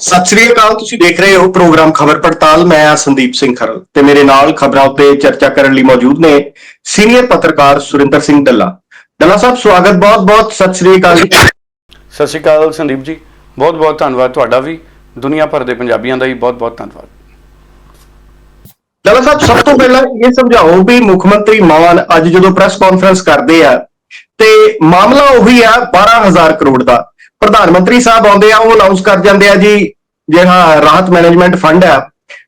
ਸਤਿ ਸ੍ਰੀ ਅਕਾਲ ਤੁਸੀਂ ਦੇਖ ਰਹੇ ਹੋ ਪ੍ਰੋਗਰਾਮ ਖਬਰ ਪੜਤਾਲ। ਮੈਂ ਆ ਸੰਦੀਪ ਸਿੰਘ ਖਰਲ ਤੇ ਮੇਰੇ ਨਾਲ ਖਬਰਾਂ ਉੱਤੇ ਚਰਚਾ ਕਰਨ ਲਈ ਮੌਜੂਦ ਨੇ ਸੀਨੀਅਰ ਪੱਤਰਕਾਰ ਸੁਰਿੰਦਰ ਸਿੰਘ ਡੱਲਾ। ਡੱਲਾ ਸਾਹਿਬ ਸਵਾਗਤ ਬਹੁਤ ਬਹੁਤ ਸਤਿ ਸ੍ਰੀ ਅਕਾਲ। ਸਤਿ ਸ਼੍ਰੀ ਅਕਾਲ ਸੰਦੀਪ ਜੀ ਬਹੁਤ ਬਹੁਤ ਧੰਨਵਾਦ ਤੁਹਾਡਾ ਵੀ ਦੁਨੀਆ ਭਰ ਦੇ ਪੰਜਾਬੀਆਂ ਦਾ ਵੀ ਬਹੁਤ ਬਹੁਤ ਧੰਨਵਾਦ। ਡੱਲਾ ਸਾਹਿਬ ਸਭ ਤੋਂ ਪਹਿਲਾਂ ਇਹ ਸਮਝਾਓ ਵੀ ਮੁੱਖ ਮੰਤਰੀ ਮਾਨ ਅੱਜ ਜਦੋਂ ਪ੍ਰੈਸ ਕਾਨਫਰੰਸ ਕਰਦੇ ਆ ਤੇ ਮਾਮਲਾ ਉਹੀ ਆ 12000 ਕਰੋੜ ਦਾ। ਪ੍ਰਧਾਨ ਮੰਤਰੀ ਸਾਹਿਬ ਆਉਂਦੇ ਆ, ਉਹ ਅਨਾਉਂਸ ਕਰ ਜਾਂਦੇ ਆ ਜੀ ਜਿਹੜਾ ਰਾਹਤ ਮੈਨੇਜਮੈਂਟ ਫੰਡ ਹੈ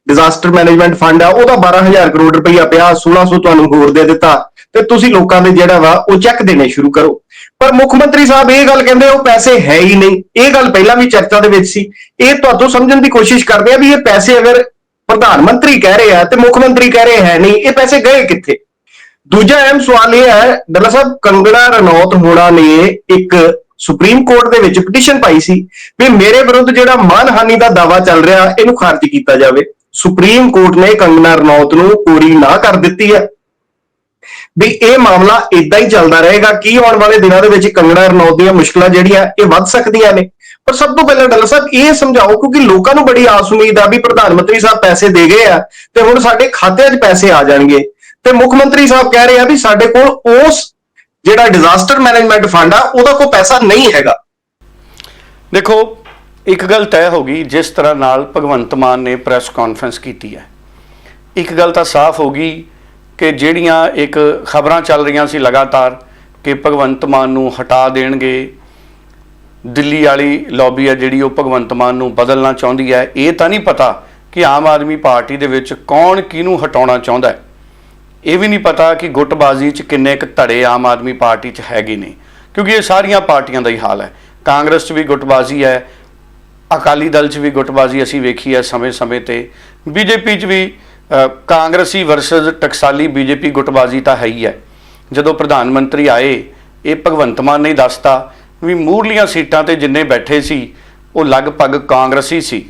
ਡਿਜ਼ਾਸਟਰ ਮੈਨੇਜਮੈਂਟ ਫੰਡ ਆ, ਉਹਦਾ 12000 ਕਰੋੜ ਰੁਪਈਆ ਪਿਆ 1600 ਤੁਹਾਨੂੰ ਹੋਰ ਦੇ ਦਿੱਤਾ। ਤੇ ਤੁਸੀਂ ਲੋਕਾਂ ਦੇ ਜਿਹੜਾ ਵਾ, ਉਹ ਚੈੱਕ ਦੇਣੇ ਸ਼ੁਰੂ ਕਰੋ। ਪਰ ਮੁੱਖ ਮੰਤਰੀ ਸਾਹਿਬ ਇਹ ਗੱਲ ਕਹਿੰਦੇ ਉਹ ਪੈਸੇ ਹੈ ਹੀ ਨਹੀਂ। ਇਹ ਗੱਲ ਪਹਿਲਾਂ ਵੀ ਚਰਚਾ ਦੇ ਵਿੱਚ ਸੀ। ਇਹ ਤੁਹਾਨੂੰ ਸਮਝਣ ਦੀ ਕੋਸ਼ਿਸ਼ ਕਰਦੇ ਆ ਵੀ ਇਹ ਪੈਸੇ ਅਗਰ ਪ੍ਰਧਾਨ ਮੰਤਰੀ ਕਹਿ ਰਹੇ ਆ ਤੇ ਮੁੱਖ ਮੰਤਰੀ ਕਹਿ ਰਹੇ ਹੈ ਨਹੀਂ, ਇਹ ਪੈਸੇ ਗਏ ਕਿੱਥੇ? ਦੂਜਾ ਅਹਿਮ ਸਵਾਲ ਇਹ ਹੈ, ਡੱਲਾ ਸਾਹਿਬ ਕੰਗੜਾ ਰਣੌਤ ਹੋਣਾ ਨੇ ਇੱਕ ਸੁਪਰੀਮ ਕੋਰਟ ਦੇ ਵਿੱਚ ਪਟੀਸ਼ਨ ਪਾਈ ਸੀ ਵੀ ਮੇਰੇ ਵਿਰੁੱਧ ਜਿਹੜਾ ਮਾਨਹਾਨੀ ਦਾ ਦਾਵਾ ਚੱਲ ਰਿਹਾ, ਇਹਨੂੰ ਖਾਰਜ ਕੀਤਾ ਜਾਵੇ। ਸੁਪਰੀਮ ਕੋਰਟ ਨੇ ਕੰਗਣਾ ਰਣੌਤ ਨੂੰ ਪੂਰੀ ਨਾ ਕਰ ਦਿੱਤੀ ਹੈ। ਵੀ ਇਹ ਮਾਮਲਾ ਇਦਾਂ ਹੀ ਚੱਲਦਾ ਰਹੇਗਾ, ਕੀ ਆਉਣ ਵਾਲੇ ਦਿਨਾਂ ਦੇ ਵਿੱਚ ਕੰਗਣਾ ਰਣੌਤ ਦੀਆਂ ਮੁਸ਼ਕਲਾਂ ਜਿਹੜੀਆਂ, ਇਹ ਵੱਧ ਸਕਦੀਆਂ ਨੇ। ਪਰ ਸਭ ਤੋਂ ਪਹਿਲਾਂ ਡੱਲਾ ਸਾਹਿਬ, ਇਹ ਸਮਝਾਓ, ਕਿਉਂਕਿ ਲੋਕਾਂ ਨੂੰ ਬੜੀ ਆਸ ਉਮੀਦ ਆ ਵੀ ਪ੍ਰਧਾਨ ਮੰਤਰੀ ਸਾਹਿਬ ਪੈਸੇ ਦੇ ਗਏ ਆ ਤੇ ਹੁਣ ਸਾਡੇ ਖਾਤਿਆਂ 'ਚ ਪੈਸੇ ਆ ਜਾਣਗੇ। ਤੇ ਮੁੱਖ ਮੰਤਰੀ ਸਾਹਿਬ ਕਹਿ ਰਹੇ ਆ ਵੀ ਸਾਡੇ ਕੋਲ ਉਸ ਜਿਹੜਾ ਡਿਜ਼ਾਸਟਰ ਮੈਨੇਜਮੈਂਟ ਫੰਡ ਆ, ਉਹਦਾ ਕੋਈ ਪੈਸਾ ਨਹੀਂ ਹੈਗਾ। ਦੇਖੋ, ਇੱਕ ਗੱਲ ਤੈਅ ਹੋ ਗਈ, ਜਿਸ ਤਰ੍ਹਾਂ ਨਾਲ ਭਗਵੰਤ ਮਾਨ ਨੇ ਪ੍ਰੈਸ ਕਾਨਫਰੰਸ ਕੀਤੀ ਹੈ। ਇੱਕ ਗੱਲ ਤਾਂ ਸਾਫ਼ ਹੋ ਗਈ ਕਿ ਜਿਹੜੀਆਂ ਇੱਕ ਖਬਰਾਂ ਚੱਲ ਰਹੀਆਂ ਸੀ ਲਗਾਤਾਰ ਕਿ ਭਗਵੰਤ ਮਾਨ ਨੂੰ ਹਟਾ ਦੇਣਗੇ, ਦਿੱਲੀ ਵਾਲੀ ਲੌਬੀ ਆ ਜਿਹੜੀ ਉਹ ਭਗਵੰਤ ਮਾਨ ਨੂੰ ਬਦਲਣਾ ਚਾਹੁੰਦੀ ਹੈ, ਇਹ ਤਾਂ ਨਹੀਂ ਪਤਾ ਕਿ ਆਮ ਆਦਮੀ ਪਾਰਟੀ ਦੇ ਵਿੱਚ ਕੌਣ ਕਿਹਨੂੰ ਹਟਾਉਣਾ ਚਾਹੁੰਦਾ ਹੈ। ਇਹ ਵੀ ਨਹੀਂ ਪਤਾ ਕਿ ਗੁੱਟਬਾਜ਼ੀ 'ਚ ਕਿੰਨੇ ਕੁ ਧੜੇ ਆਮ ਆਦਮੀ ਪਾਰਟੀ 'ਚ ਹੈਗੇ ਨੇ, ਕਿਉਂਕਿ ਇਹ ਸਾਰੀਆਂ ਪਾਰਟੀਆਂ ਦਾ ਹੀ ਹਾਲ ਹੈ। ਕਾਂਗਰਸ 'ਚ ਵੀ ਗੁੱਟਬਾਜ਼ੀ ਹੈ, ਅਕਾਲੀ ਦਲ 'ਚ ਵੀ ਗੁੱਟਬਾਜ਼ੀ ਅਸੀਂ ਵੇਖੀ ਹੈ ਸਮੇਂ-ਸਮੇਂ ਤੇ। ਬੀਜੇਪੀ 'ਚ ਵੀ ਕਾਂਗਰਸੀ ਵਰਸਸ ਟਕਸਾਲੀ ਬੀਜੇਪੀ ਗੁੱਟਬਾਜ਼ੀ ਤਾਂ ਹੈ ਹੀ ਹੈ। ਜਦੋਂ ਪ੍ਰਧਾਨ ਮੰਤਰੀ ਆਏ, ਇਹ ਭਗਵੰਤ ਮਾਨ ਨੇ ਦੱਸਤਾ ਵੀ ਮੂਰਲੀਆਂ ਸੀਟਾਂ ਤੇ ਜਿੰਨੇ ਬੈਠੇ ਸੀ, ਉਹ ਲਗਭਗ ਕਾਂਗਰਸੀ ਸੀ।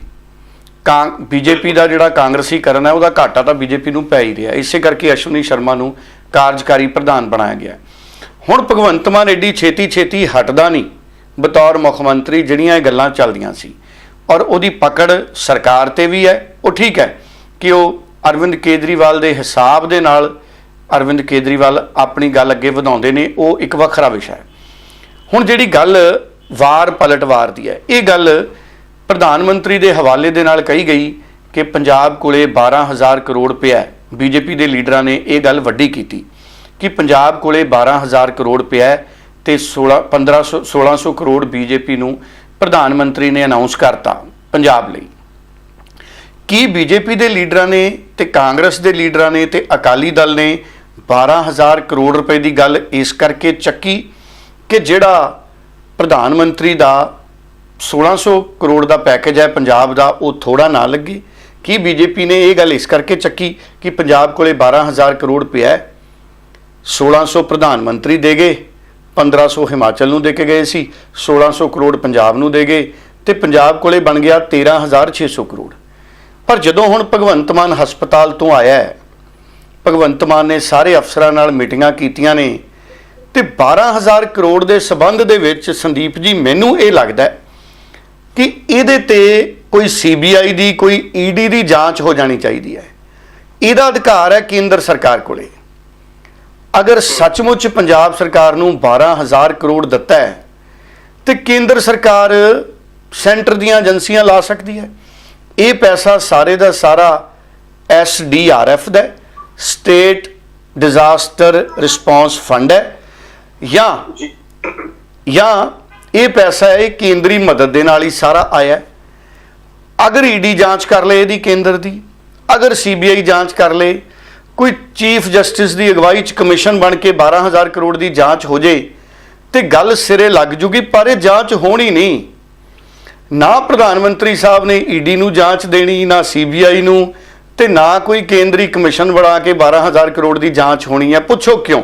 ਕਾਂ ਬੀਜੇਪੀ ਦਾ ਜਿਹੜਾ ਕਾਂਗਰਸੀਕਰਨ ਹੈ, ਉਹਦਾ ਘਾਟਾ ਤਾਂ ਬੀਜੇਪੀ ਨੂੰ ਪੈ ਹੀ ਰਿਹਾ। ਇਸੇ ਕਰਕੇ ਅਸ਼ਵਨੀ ਸ਼ਰਮਾ ਨੂੰ ਕਾਰਜਕਾਰੀ ਪ੍ਰਧਾਨ ਬਣਾਇਆ ਗਿਆ। ਹੁਣ ਭਗਵੰਤ ਮਾਨ ਐਡੀ ਛੇਤੀ ਛੇਤੀ ਹਟਦਾ ਨਹੀਂ। ਬਤੌਰ ਮੁੱਖ ਮੰਤਰੀ ਜਿਹੜੀਆਂ ਇਹ ਗੱਲਾਂ ਚੱਲਦੀਆਂ ਸੀ। ਔਰ ਉਹਦੀ ਪਕੜ ਸਰਕਾਰ ਤੇ ਵੀ ਹੈ। ਉਹ ਠੀਕ ਹੈ ਕਿ ਉਹ ਅਰਵਿੰਦ ਕੇਜਰੀਵਾਲ ਦੇ ਹਿਸਾਬ ਦੇ ਨਾਲ ਅਰਵਿੰਦ ਕੇਜਰੀਵਾਲ ਆਪਣੀ ਗੱਲ ਅੱਗੇ ਵਧਾਉਂਦੇ ਨੇ, ਉਹ ਇੱਕ ਵੱਖਰਾ ਵਿਸ਼ਾ ਹੈ। ਹੁਣ ਜਿਹੜੀ ਗੱਲ ਵਾਰ ਪਲਟਵਾਰ ਦੀ ਹੈ, ਇਹ ਗੱਲ ਪ੍ਰਧਾਨ ਮੰਤਰੀ ਦੇ ਹਵਾਲੇ ਦੇ ਨਾਲ ਕਹੀ ਗਈ ਕਿ ਪੰਜਾਬ ਕੋਲੇ 12000 ਕਰੋੜ ਪਿਆ ਹੈ। ਬੀਜੇਪੀ ਦੇ ਲੀਡਰਾਂ ਨੇ ਇਹ ਗੱਲ ਵੱਡੀ ਕੀਤੀ ਕਿ ਪੰਜਾਬ ਕੋਲੇ 12000 ਕਰੋੜ ਪਿਆ ਹੈ ਤੇ 16 1500 1600 ਕਰੋੜ ਬੀਜੇਪੀ ਨੂੰ ਪ੍ਰਧਾਨ ਮੰਤਰੀ ਨੇ ਅਨਾਉਂਸ ਕਰਤਾ ਪੰਜਾਬ ਲਈ। ਕੀ ਬੀਜੇਪੀ ਦੇ ਲੀਡਰਾਂ ਨੇ ਤੇ ਕਾਂਗਰਸ ਦੇ ਲੀਡਰਾਂ ਨੇ ਤੇ ਅਕਾਲੀ ਦਲ ਨੇ 12000 ਕਰੋੜ ਰੁਪਏ ਦੀ ਗੱਲ ਇਸ ਕਰਕੇ ਚੱਕੀ ਕਿ ਜਿਹੜਾ ਪ੍ਰਧਾਨ ਮੰਤਰੀ ਦਾ 1600 ਕਰੋੜ ਦਾ ਪੈਕੇਜ ਹੈ, ਪੰਜਾਬ ਦਾ, ਉਹ ਥੋੜਾ ਨਾ ਲੱਗੇ। ਕੀ ਬੀਜੇਪੀ ਨੇ ਇਹ ਗੱਲ ਇਸ ਕਰਕੇ ਚੱਕੀ ਕਿ ਪੰਜਾਬ ਕੋਲੇ 12000 ਕਰੋੜ ਪਿਆ ਹੈ? 1600 ਪ੍ਰਧਾਨ ਮੰਤਰੀ ਦੇ ਗਏ 1500 ਹਿਮਾਚਲ ਨੂੰ ਦੇ ਕੇ ਗਏ ਸੀ 1600 ਕਰੋੜ ਪੰਜਾਬ ਨੂੰ ਦੇ ਗਏ ਤੇ ਪੰਜਾਬ ਕੋਲੇ ਬਣ ਗਿਆ 13600 ਕਰੋੜ। ਪਰ ਜਦੋਂ ਹੁਣ ਭਗਵੰਤ ਮਾਨ ਹਸਪਤਾਲ ਤੋਂ ਆਇਆ ਹੈ, ਭਗਵੰਤ ਮਾਨ ਨੇ ਸਾਰੇ ਅਫਸਰਾਂ ਨਾਲ ਮੀਟਿੰਗਾਂ ਕੀਤੀਆਂ ਨੇ ਤੇ 12000 ਕਰੋੜ ਦੇ ਸਬੰਧ ਦੇ ਵਿੱਚ ਸੰਦੀਪ ਜੀ, ਮੈਨੂੰ ਇਹ ਲੱਗਦਾ ਹੈ ਕਿ ਇਹਦੇ ਤੇ ਕੋਈ ਸੀਬੀਆਈ ਦੀ, ਕੋਈ ਈਡੀ ਦੀ ਜਾਂਚ ਹੋ ਜਾਣੀ ਚਾਹੀਦੀ ਹੈ। ਇਹਦਾ ਅਧਿਕਾਰ ਹੈ ਕੇਂਦਰ ਸਰਕਾਰ ਕੋਲੇ। ਅਗਰ ਸੱਚਮੁੱਚ ਪੰਜਾਬ ਸਰਕਾਰ ਨੂੰ 12000 ਕਰੋੜ ਦਿੱਤਾ ਹੈ, ਤੇ ਕੇਂਦਰ ਸਰਕਾਰ ਸੈਂਟਰ ਦੀਆਂ ਏਜੰਸੀਆਂ ਲਾ ਸਕਦੀ ਹੈ। ਇਹ ਪੈਸਾ ਸਾਰੇ ਦਾ ਸਾਰਾ ਐਸਡੀਆਰਐਫ ਦਾ ਸਟੇਟ ਡਿਜ਼ਾਸਟਰ ਰਿਸਪੌਂਸ ਫੰਡ ਹੈ, ਜਾਂ ਜਾਂ ਇਹ ਪੈਸਾ ਇਹ ਕੇਂਦਰੀ ਮਦਦ ਦੇ ਨਾਲ ਹੀ ਸਾਰਾ ਆਇਆ। ਹੈ। ਅਗਰ ਈਡੀ ਜਾਂਚ ਕਰ ਲੇ ਇਹਦੀ ਕੇਂਦਰ ਦੀ, ਅਗਰ ਸੀਬੀਆਈ ਜਾਂਚ ਕਰ ਲੇ, ਕੋਈ ਚੀਫ ਜਸਟਿਸ ਦੀ ਅਗਵਾਈ ਚ ਕਮਿਸ਼ਨ ਬਣ ਕੇ 12000 ਕਰੋੜ ਦੀ ਜਾਂਚ ਹੋ ਜੇ, ਤੇ ਗੱਲ ਸਿਰੇ ਲੱਗ ਜੂਗੀ, ਪਰ ਇਹ ਜਾਂਚ ਹੋਣੀ ਨਹੀਂ। ਨਾ ਪ੍ਰਧਾਨ ਮੰਤਰੀ ਸਾਹਿਬ ਨੇ ਈਡੀ ਨੂੰ ਜਾਂਚ ਦੇਣੀ, ਨਾ ਸੀਬੀਆਈ ਨੂੰ, ਤੇ ਨਾ ਕੋਈ ਕੇਂਦਰੀ ਕਮਿਸ਼ਨ ਬਣਾ ਕੇ 12000 ਕਰੋੜ ਦੀ ਜਾਂਚ ਹੋਣੀ ਹੈ। ਪੁੱਛੋ ਕਿਉਂ?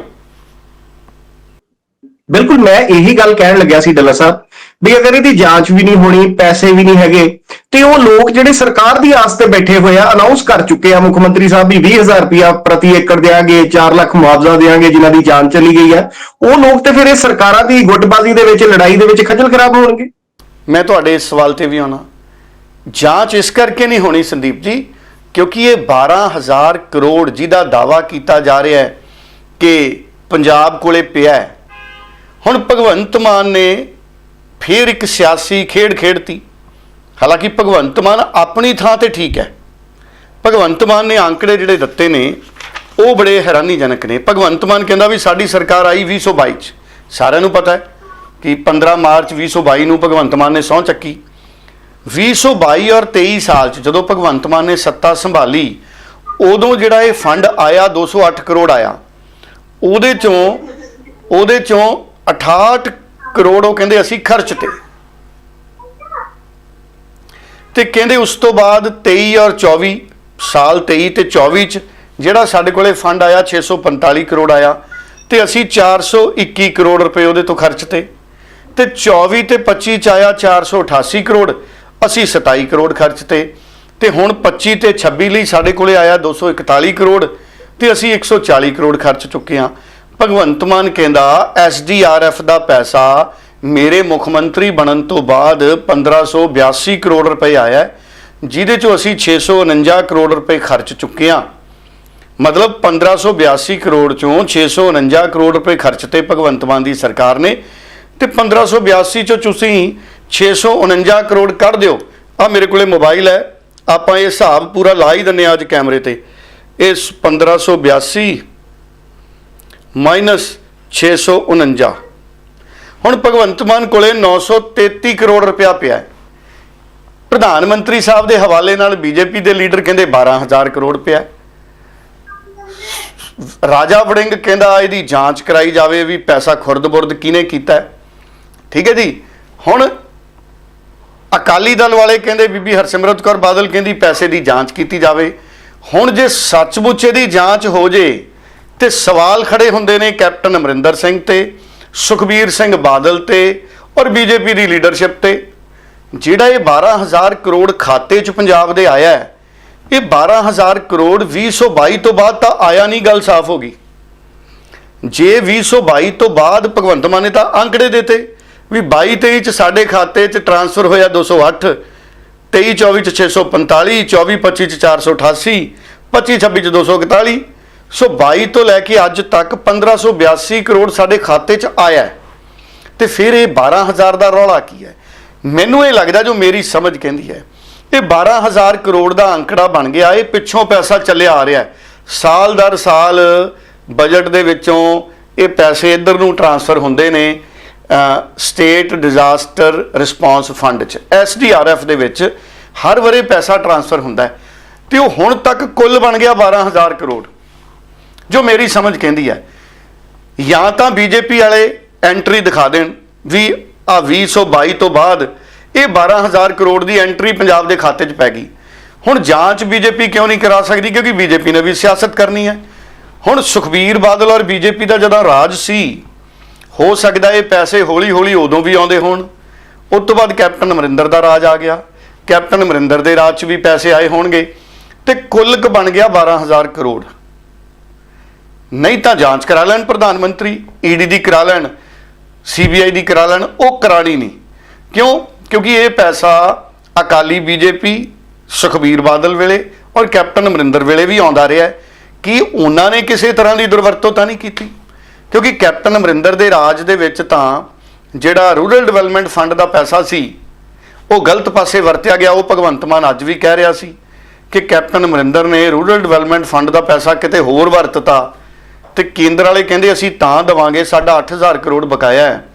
ਬਿਲਕੁਲ ਮੈਂ ਇਹੀ ਗੱਲ ਕਹਿਣ ਲੱਗਿਆ ਸੀ ਡੱਲਾ ਸਾਹਿਬ, ਵੀ ਅਗਰ ਇਹਦੀ ਜਾਂਚ ਵੀ ਨਹੀਂ ਹੋਣੀ, ਪੈਸੇ ਵੀ ਨਹੀਂ ਹੈਗੇ, ਤੇ ਉਹ ਲੋਕ ਜਿਹੜੇ ਸਰਕਾਰ ਦੀ ਆਸ ਤੇ ਬੈਠੇ ਹੋਏ ਆ ਅਨਾਉਂਸ ਕਰ ਚੁੱਕੇ ਆ, ਮੁੱਖ ਮੰਤਰੀ ਸਾਹਿਬ ਵੀ 20000 ਰੁਪਇਆ ਪ੍ਰਤੀ ਏਕੜ ਦੇਾਂਗੇ 4 ਲੱਖ ਮੁਆਵਜ਼ਾ ਦੇਾਂਗੇ ਜਿਨ੍ਹਾਂ ਦੀ ਜਾਨ ਚਲੀ ਗਈ ਆ, ਉਹ ਲੋਕ ਤੇ ਫਿਰ ਇਹ ਸਰਕਾਰਾਂ ਦੀ ਗੁੱਟਬਾਜ਼ੀ ਦੇ ਵਿੱਚ, ਲੜਾਈ ਦੇ ਵਿੱਚ ਖੱਜਲ ਖਰਾਬ ਹੋਣਗੇ। ਮੈਂ ਤੁਹਾਡੇ ਇਸ ਸਵਾਲ ਤੇ ਵੀ ਆਉਣਾ। ਜਾਂਚ ਇਸ ਕਰਕੇ ਨਹੀਂ ਹੋਣੀ ਸੰਦੀਪ ਜੀ, ਕਿਉਂਕਿ ਇਹ 12000 ਕਰੋੜ ਜਿਹਦਾ ਦਾਵਾ ਕੀਤਾ ਜਾ ਰਿਹਾ ਹੈ ਕਿ ਪੰਜਾਬ ਕੋਲੇ ਪਿਆ ਹੈ ਹੁਣ ਭਗਵੰਤ ਮਾਨ ਨੇ ਫਿਰ ਇੱਕ ਸਿਆਸੀ ਖੇਡ ਖੇਡਤੀ। ਹਾਲਾਂਕਿ ਭਗਵੰਤ ਮਾਨ ਆਪਣੀ ਥਾਂ ਤੇ ਠੀਕ ਹੈ। ਭਗਵੰਤ ਮਾਨ ਨੇ ਅੰਕੜੇ ਜਿਹੜੇ ਦਿੱਤੇ ਨੇ, ਉਹ ਬੜੇ ਹੈਰਾਨੀਜਨਕ ਨੇ। ਭਗਵੰਤ ਮਾਨ ਕਹਿੰਦਾ ਵੀ ਸਾਡੀ ਸਰਕਾਰ ਆਈ 2022 ਚ। ਸਾਰਿਆਂ ਨੂੰ ਪਤਾ ਹੈ ਕਿ 15 ਮਾਰਚ 2022 ਨੂੰ ਭਗਵੰਤ ਮਾਨ ਨੇ ਸਹੁੰ ਚੱਕੀ। 2022 ਔਰ 23 ਸਾਲ ਚ ਜਦੋਂ ਭਗਵੰਤ ਮਾਨ ਨੇ ਸੱਤਾ ਸੰਭਾਲੀ, ਉਦੋਂ ਜਿਹੜਾ ਇਹ ਫੰਡ ਆਇਆ 208 ਕਰੋੜ ਆਇਆ। ਉਹਦੇ ਚੋਂ ਉਹਦੇ ਚੋਂ 68 ਕਰੋੜ ਉਹ ਕਹਿੰਦੇ ਅਸੀਂ ਖਰਚ ਤੇ। ਤੇ ਕਹਿੰਦੇ ਉਸ ਤੋਂ ਬਾਅਦ 23 ਔਰ 24 ਸਾਲ 23 ਤੇ 24 ਚ ਜਿਹੜਾ ਸਾਡੇ ਕੋਲੇ ਫੰਡ ਆਇਆ 645 ਕਰੋੜ ਆਇਆ, ਤੇ ਅਸੀਂ 421 ਕਰੋੜ ਰੁਪਏ ਉਹਦੇ ਤੋਂ ਖਰਚ ਤੇ। ਤੇ 24 ਤੇ 25 ਚ ਆਇਆ 488 ਕਰੋੜ, ਅਸੀਂ 27 ਕਰੋੜ ਖਰਚ ਤੇ। ਤੇ ਹੁਣ 25 ਤੇ 26 ਲਈ ਸਾਡੇ ਕੋਲੇ ਆਇਆ 241 ਕਰੋੜ, ਤੇ ਅਸੀਂ 140 ਕਰੋੜ ਖਰਚ ਚੁੱਕੇ ਹਾਂ। ਭਗਵੰਤ ਮਾਨ ਕਹਿੰਦਾ ਐਸਡੀਆਰਐਫ ਦਾ ਪੈਸਾ ਮੇਰੇ ਮੁੱਖ ਮੰਤਰੀ ਬਣਨ ਤੋਂ ਬਾਅਦ 1582 ਕਰੋੜ ਰੁਪਏ ਆਇਆ ਜਿਹਦੇ ਚੋਂ ਅਸੀਂ 649 ਕਰੋੜ ਰੁਪਏ ਖਰਚ ਚੁੱਕੇ ਹਾਂ। ਮਤਲਬ 1582 ਕਰੋੜ ਚੋਂ 649 ਕਰੋੜ ਰੁਪਏ ਖਰਚ ਤੇ ਭਗਵੰਤ ਮਾਨ ਦੀ ਸਰਕਾਰ ਨੇ, ਤੇ 1582 ਚੋਂ ਤੁਸੀਂ 649 ਕਰੋੜ ਕੱਢ ਦਿਓ। ਆ ਮੇਰੇ ਕੋਲੇ ਮੋਬਾਈਲ ਹੈ, ਆਪਾਂ ਇਹ ਹਿਸਾਬ ਪੂਰਾ ਲਾ ਹੀ ਦਿੰਨੇ ਆ ਅੱਜ ਕੈਮਰੇ ਤੇ। ਇਸ 1582 ਮਾਈਨਸ 649 ਹੁਣ ਭਗਵੰਤ ਮਾਨ ਕੋਲੇ 933 ਕਰੋੜ ਰੁਪਇਆ ਪਿਆ ਹੈ। ਪ੍ਰਧਾਨ ਮੰਤਰੀ ਸਾਹਿਬ ਦੇ ਹਵਾਲੇ ਨਾਲ ਬੀਜੇਪੀ ਦੇ ਲੀਡਰ ਕਹਿੰਦੇ 12000 ਕਰੋੜ ਪਿਆ ਰਾਜਾ ਵੜਿੰਗ ਕਹਿੰਦਾ ਇਹਦੀ ਜਾਂਚ ਕਰਾਈ ਜਾਵੇ ਵੀ ਪੈਸਾ ਖੁਰਦ-ਬੁਰਦ ਕਿਹਨੇ ਕੀਤਾ ਠੀਕ ਹੈ ਜੀ? ਹੁਣ ਅਕਾਲੀ ਦਲ ਵਾਲੇ ਕਹਿੰਦੇ ਬੀਬੀ ਹਰਸਿਮਰਤ ਕੌਰ ਬਾਦਲ ਕਹਿੰਦੀ ਪੈਸੇ ਦੀ ਜਾਂਚ ਕੀਤੀ ਜਾਵੇ। ਹੁਣ ਜੇ ਸੱਚਮੁੱਚ ਇਹਦੀ ਜਾਂਚ ਹੋ ਜੇ ਤੇ ਸਵਾਲ ਖੜੇ ਹੁੰਦੇ ਨੇ ਕੈਪਟਨ ਅਮਰਿੰਦਰ ਸਿੰਘ ਤੇ, ਸੁਖਬੀਰ ਸਿੰਘ ਬਾਦਲ ਤੇ ਔਰ ਬੀਜੇਪੀ ਦੀ ਲੀਡਰਸ਼ਿਪ ਤੇ। ਜਿਹੜਾ ਇਹ 12000 ਕਰੋੜ ਖਾਤੇ 'ਚ ਪੰਜਾਬ ਦੇ ਆਇਆ ਹੈ, ਇਹ 12000 ਕਰੋੜ 2022 ਤੋਂ ਬਾਅਦ ਤਾਂ ਆਇਆ ਨਹੀਂ, ਗੱਲ ਸਾਫ਼ ਹੋ ਗਈ। ਜੇ 2022 ਤੋਂ ਬਾਅਦ ਭਗਵੰਤ ਮਾਨ ਨੇ ਤਾਂ ਅੰਕੜੇ ਦਿੱਤੇ ਵੀ 22 23 ਚ ਸਾਡੇ ਖਾਤੇ 'ਚ ਟਰਾਂਸਫਰ ਹੋਇਆ 208 23 24 ਚ 645 24 25 ਚ 488 25 26 ਚ 241 ਸੋ 22 ਤੋਂ ਲੈ ਕੇ ਅੱਜ ਤੱਕ 1582 ਕਰੋੜ ਸਾਡੇ ਖਾਤੇ 'ਚ ਆਇਆ ਹੈ। ਤੇ ਫਿਰ ਇਹ 12000 ਦਾ ਰੌਲਾ ਕੀ ਹੈ? ਮੈਨੂੰ ਇਹ ਲੱਗਦਾ ਜੋ ਮੇਰੀ ਸਮਝ ਕਹਿੰਦੀ ਹੈ, ਇਹ 12000 ਕਰੋੜ ਦਾ ਅੰਕੜਾ ਬਣ ਗਿਆ, ਇਹ ਪਿੱਛੋਂ ਪੈਸਾ ਚੱਲਿਆ ਆ ਰਿਹਾ ਸਾਲ ਦਰ ਸਾਲ ਬਜਟ ਦੇ ਵਿੱਚੋਂ ਇਹ ਪੈਸੇ ਇੱਧਰ ਨੂੰ ਟਰਾਂਸਫਰ ਹੁੰਦੇ ਨੇ ਸਟੇਟ ਡਿਜ਼ਾਸਟਰ ਰਿਸਪਾਂਸ ਫੰਡ ਚ ਐਸਡੀਆਰਐਫ ਦੇ ਵਿੱਚ ਹਰ ਵਾਰੇ ਪੈਸਾ ਟਰਾਂਸਫਰ ਹੁੰਦਾ ਹੈ। ਤੇ ਉਹ ਹੁਣ ਤੱਕ ਕੁੱਲ ਬਣ ਗਿਆ 12000 ਕਰੋੜ। ਜੋ ਮੇਰੀ ਸਮਝ ਕਹਿੰਦੀ ਹੈ। ਜਾਂ ਤਾਂ ਬੀਜੇਪੀ ਵਾਲੇ ਐਂਟਰੀ ਦਿਖਾ ਦੇਣ ਵੀ ਆ 2022 ਤੋਂ ਬਾਅਦ ਇਹ 12000 ਕਰੋੜ ਦੀ ਐਂਟਰੀ ਪੰਜਾਬ ਦੇ ਖਾਤੇ 'ਚ ਪੈ ਗਈ। ਹੁਣ ਜਾਂਚ ਬੀਜੇਪੀ ਕਿਉਂ ਨਹੀਂ ਕਰਾ ਸਕਦੀ? ਕਿਉਂਕਿ ਬੀਜੇਪੀ ਨੇ ਵੀ ਸਿਆਸਤ ਕਰਨੀ ਹੈ। ਹੁਣ ਸੁਖਬੀਰ ਬਾਦਲ ਔਰ ਬੀਜੇਪੀ ਦਾ ਜਦੋਂ ਰਾਜ ਸੀ, ਹੋ ਸਕਦਾ ਇਹ ਪੈਸੇ ਹੌਲੀ-ਹੌਲੀ ਉਦੋਂ ਵੀ ਆਉਂਦੇ ਹੋਣ। ਉਸ ਤੋਂ ਬਾਅਦ ਕੈਪਟਨ ਅਮਰਿੰਦਰ ਦਾ ਰਾਜ ਆ ਗਿਆ। ਕੈਪਟਨ ਅਮਰਿੰਦਰ ਦੇ ਰਾਜ 'ਚ ਵੀ ਪੈਸੇ ਆਏ ਹੋਣਗੇ। ਤੇ ਕੁੱਲ ਕ ਬਣ ਗਿਆ 12000 ਕਰੋੜ। ਨਹੀਂ ਤਾਂ ਜਾਂਚ ਕਰਾ ਲੈਣ ਪ੍ਰਧਾਨ ਮੰਤਰੀ, ਈਡੀ ਦੀ ਕਰਾ ਲੈਣ, ਸੀਬੀਆਈ ਦੀ ਕਰਾ ਲੈਣ, ਉਹ ਕਰਾਣੀ ਨਹੀਂ। ਕਿਉਂ? ਕਿਉਂਕਿ ਇਹ ਪੈਸਾ ਅਕਾਲੀ ਬੀਜੇਪੀ, ਸੁਖਬੀਰ ਬਾਦਲ ਵੇਲੇ ਔਰ ਕੈਪਟਨ ਅਮਰਿੰਦਰ ਵੇਲੇ ਵੀ ਆਉਂਦਾ ਰਿਹਾ ਕਿ ਉਹਨਾਂ ਨੇ ਕਿਸੇ ਤਰ੍ਹਾਂ ਦੀ ਦੁਰਵਰਤੋਂ ਤਾਂ ਨਹੀਂ ਕੀਤੀ? ਕਿਉਂਕਿ ਕੈਪਟਨ ਅਮਰਿੰਦਰ ਦੇ ਰਾਜ ਦੇ ਵਿੱਚ ਤਾਂ ਜਿਹੜਾ ਰੂਰਲ ਡਿਵੈਲਪਮੈਂਟ ਫੰਡ ਦਾ ਪੈਸਾ ਸੀ, ਉਹ ਗਲਤ ਪਾਸੇ ਵਰਤਿਆ ਗਿਆ। ਉਹ ਭਗਵੰਤ ਮਾਨ ਅੱਜ ਵੀ ਕਹਿ ਰਿਹਾ ਸੀ ਕਿ ਕੈਪਟਨ ਅਮਰਿੰਦਰ ਨੇ ਰੂਰਲ ਡਿਵੈਲਪਮੈਂਟ ਫੰਡ ਦਾ ਪੈਸਾ ਕਿਤੇ ਹੋਰ ਵਰਤਤਾ। ਤੇ ਕੇਂਦਰ ਵਾਲੇ ਕਹਿੰਦੇ ਅਸੀਂ ਤਾਂ ਦਵਾਂਗੇ ਸਾਡਾ 8000 ਕਰੋੜ ਬਕਾਇਆ ਹੈ।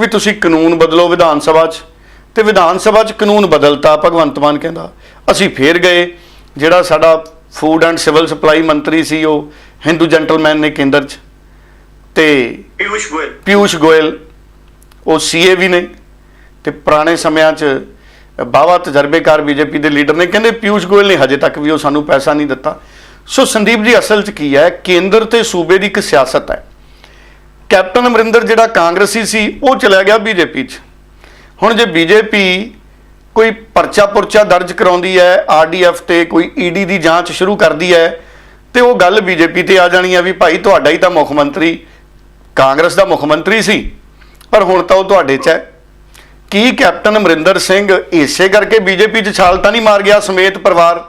ਵੀ ਤੁਸੀਂ ਕਾਨੂੰਨ ਬਦਲੋ ਵਿਧਾਨ ਸਭਾ 'ਚ। ਤੇ ਵਿਧਾਨ ਸਭਾ 'ਚ ਕਾਨੂੰਨ ਬਦਲਤਾ ਭਗਵੰਤ ਮਾਨ ਕਹਿੰਦਾ। ਅਸੀਂ ਫੇਰ ਗਏ ਜਿਹੜਾ ਸਾਡਾ ਫੂਡ ਐਂਡ ਸਿਵਲ ਸਪਲਾਈ ਮੰਤਰੀ ਸੀ ਉਹ ਹਿੰਦੂ ਜੈਂਟਲਮੈਨ ਨੇ ਕੇਂਦਰ 'ਚ। ਤੇ ਪਿਊਸ਼ ਗੋਇਲ। ਪਿਊਸ਼ ਗੋਇਲ ਉਹ ਸੀਏ ਵੀ ਨੇ। ਤੇ ਪੁਰਾਣੇ ਸਮਿਆਂ 'ਚ ਬਾਵਾ ਤਜਰਬੇਕਾਰ ਬੀਜੇਪੀ ਦੇ ਲੀਡਰ ਨੇ। ਕਹਿੰਦੇ ਪਿਊਸ਼ ਗੋਇਲ ਨੇ ਹਜੇ ਤੱਕ ਵੀ ਉਹ ਸਾਨੂੰ ਪੈਸਾ ਨਹੀਂ ਦਿੱਤਾ। ਸੋ ਸੰਦੀਪ ਜੀ, ਅਸਲ 'ਚ ਕੀ ਹੈ? ਕੇਂਦਰ ਤੇ ਸੂਬੇ ਦੀ ਇੱਕ ਸਿਆਸਤ ਹੈ। ਕੈਪਟਨ ਅਮਰਿੰਦਰ ਜਿਹੜਾ ਕਾਂਗਰਸੀ ਸੀ, ਉਹ ਚਲਾ ਗਿਆ ਬੀਜੇਪੀ 'ਚ। ਹੁਣ ਜੇ ਬੀਜੇਪੀ ਕੋਈ ਪਰਚਾ ਪੁਰਚਾ ਦਰਜ ਕਰਾਉਂਦੀ ਹੈ ਆਰਡੀਐਫ ਤੇ ਕੋਈ ਈਡੀ ਦੀ ਜਾਂਚ ਸ਼ੁਰੂ ਕਰਦੀ ਹੈ, ਤੇ ਉਹ ਗੱਲ ਬੀਜੇਪੀ ਤੇ ਆ ਜਾਣੀ ਹੈ ਵੀ ਭਾਈ ਤੁਹਾਡਾ ਹੀ ਤਾਂ ਮੁੱਖ ਮੰਤਰੀ, ਕਾਂਗਰਸ ਦਾ ਮੁੱਖ ਮੰਤਰੀ ਸੀ, ਪਰ ਹੁਣ ਤਾਂ ਉਹ ਤੁਹਾਡੇ 'ਚ ਹੈ। ਕੀ ਕੈਪਟਨ ਅਮਰਿੰਦਰ ਸਿੰਘ ਇਸੇ ਕਰਕੇ ਬੀਜੇਪੀ 'ਚ ਛਾਲ ਤਾਂ ਨਹੀਂ ਮਾਰ ਗਿਆ ਸਮੇਤ ਪਰਿਵਾਰ?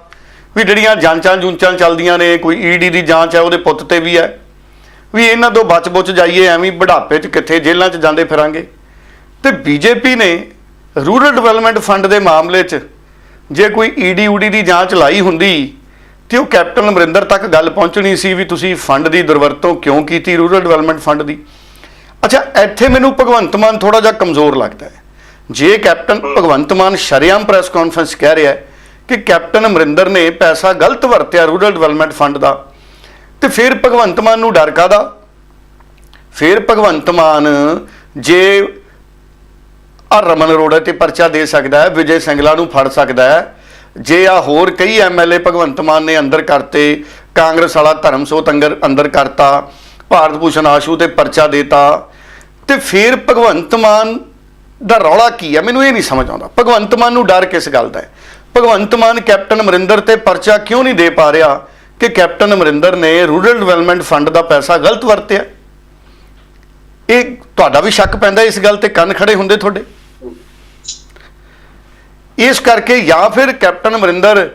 ਵੀ ਜਿਹੜੀਆਂ ਜਾਂਚਾਂ ਜੂੰਚਾਂ ਚੱਲਦੀਆਂ ਨੇ, ਕੋਈ ਈਡੀ ਦੀ ਜਾਂਚ ਹੈ, ਉਹਦੇ ਪੁੱਤ ਤੇ ਵੀ ਹੈ। ਵੀ ਇਹਨਾਂ ਤੋਂ ਬਚ ਬੁੱਚ ਜਾਈਏ, ਐਵੇਂ ਬੁਢਾਪੇ 'ਚ ਕਿੱਥੇ ਜੇਲ੍ਹਾਂ 'ਚ ਜਾਂਦੇ ਫਿਰਾਂਗੇ। ਤੇ ਬੀਜੇਪੀ ਨੇ ਰੂਰਲ ਡਿਵੈਲਪਮੈਂਟ ਫੰਡ ਦੇ ਮਾਮਲੇ 'ਚ ਜੇ ਕੋਈ ਈਡੀ ਊਡੀ ਦੀ ਜਾਂਚ ਲਾਈ ਹੁੰਦੀ, ਤੇ ਉਹ ਕੈਪਟਨ ਅਮਰਿੰਦਰ ਤੱਕ ਗੱਲ ਪਹੁੰਚਣੀ ਸੀ ਵੀ ਤੁਸੀਂ ਫੰਡ ਦੀ ਦੁਰਵਰਤੋਂ ਕਿਉਂ ਕੀਤੀ ਰੂਰਲ ਡਿਵੈਲਪਮੈਂਟ ਫੰਡ ਦੀ। ਅੱਛਾ, ਇੱਥੇ ਮੈਨੂੰ ਭਗਵੰਤ ਮਾਨ ਥੋੜਾ ਜਿਹਾ ਕਮਜ਼ੋਰ ਲੱਗਦਾ ਹੈ। ਜੇ ਕੈਪਟਨ ਭਗਵੰਤ ਮਾਨ ਸ਼ਰੇਆਮ ਪ੍ਰੈਸ ਕਾਨਫਰੰਸ ਕਹਿ ਰਿਹਾ ਹੈ ਕਿ ਕੈਪਟਨ ਅਮਰਿੰਦਰ ਨੇ ਪੈਸਾ ਗਲਤ ਵਰਤਿਆ ਰੂਰਲ ਡਿਵੈਲਪਮੈਂਟ ਫੰਡ ਦਾ, ਤੇ ਫਿਰ ਭਗਵੰਤ ਮਾਨ ਨੂੰ ਡਰ ਕਾਹਦਾ? ਫਿਰ ਭਗਵੰਤ ਮਾਨ ਜੇ ਆ ਰਮਨ ਅਰੋੜਾ ਤੇ ਪਰਚਾ ਦੇ ਸਕਦਾ ਹੈ, ਵਿਜੇ ਸਿੰਗਲਾ ਨੂੰ ਫੜ ਸਕਦਾ ਹੈ, ਜੇ ਆ ਹੋਰ ਕਈ ਐਮਐਲਏ ਭਗਵੰਤ ਮਾਨ ਨੇ ਅੰਦਰ ਕਰਤੇ, ਕਾਂਗਰਸ ਵਾਲਾ ਧਰਮਸੋਤ ਅੰਦਰ ਅੰਦਰ ਕਰਤਾ, ਭਾਰਤ ਭੂਸ਼ਣ ਆਸ਼ੂ ਤੇ ਪਰਚਾ ਦੇਤਾ, ਤੇ ਫਿਰ ਭਗਵੰਤ ਮਾਨ ਦਾ ਰੌਲਾ ਕੀ ਹੈ? ਮੈਨੂੰ ਇਹ ਨਹੀਂ ਸਮਝ ਆਉਂਦਾ। ਭਗਵੰਤ ਮਾਨ ਨੂੰ ਡਰ ਕਿਸ ਗੱਲ ਦਾ ਹੈ? ਭਗਵੰਤ ਮਾਨ ਕੈਪਟਨ ਅਮਰਿੰਦਰ ਤੇ ਪਰਚਾ ਕਿਉਂ ਨਹੀਂ ਦੇ ਪਾ ਰਿਹਾ ਕਿ ਕੈਪਟਨ ਅਮਰਿੰਦਰ ਨੇ ਰੂਰਲ ਡਿਵੈਲਪਮੈਂਟ ਫੰਡ ਦਾ ਪੈਸਾ ਗਲਤ ਵਰਤਿਆ? ਇਹ ਤੁਹਾਡਾ ਵੀ ਸ਼ੱਕ ਪੈਂਦਾ ਇਸ ਗੱਲ ਤੇ ਕੰਨ ਖੜੇ ਹੁੰਦੇ ਤੁਹਾਡੇ? ਇਸ ਕਰਕੇ ਜਾਂ ਫਿਰ ਕੈਪਟਨ ਅਮਰਿੰਦਰ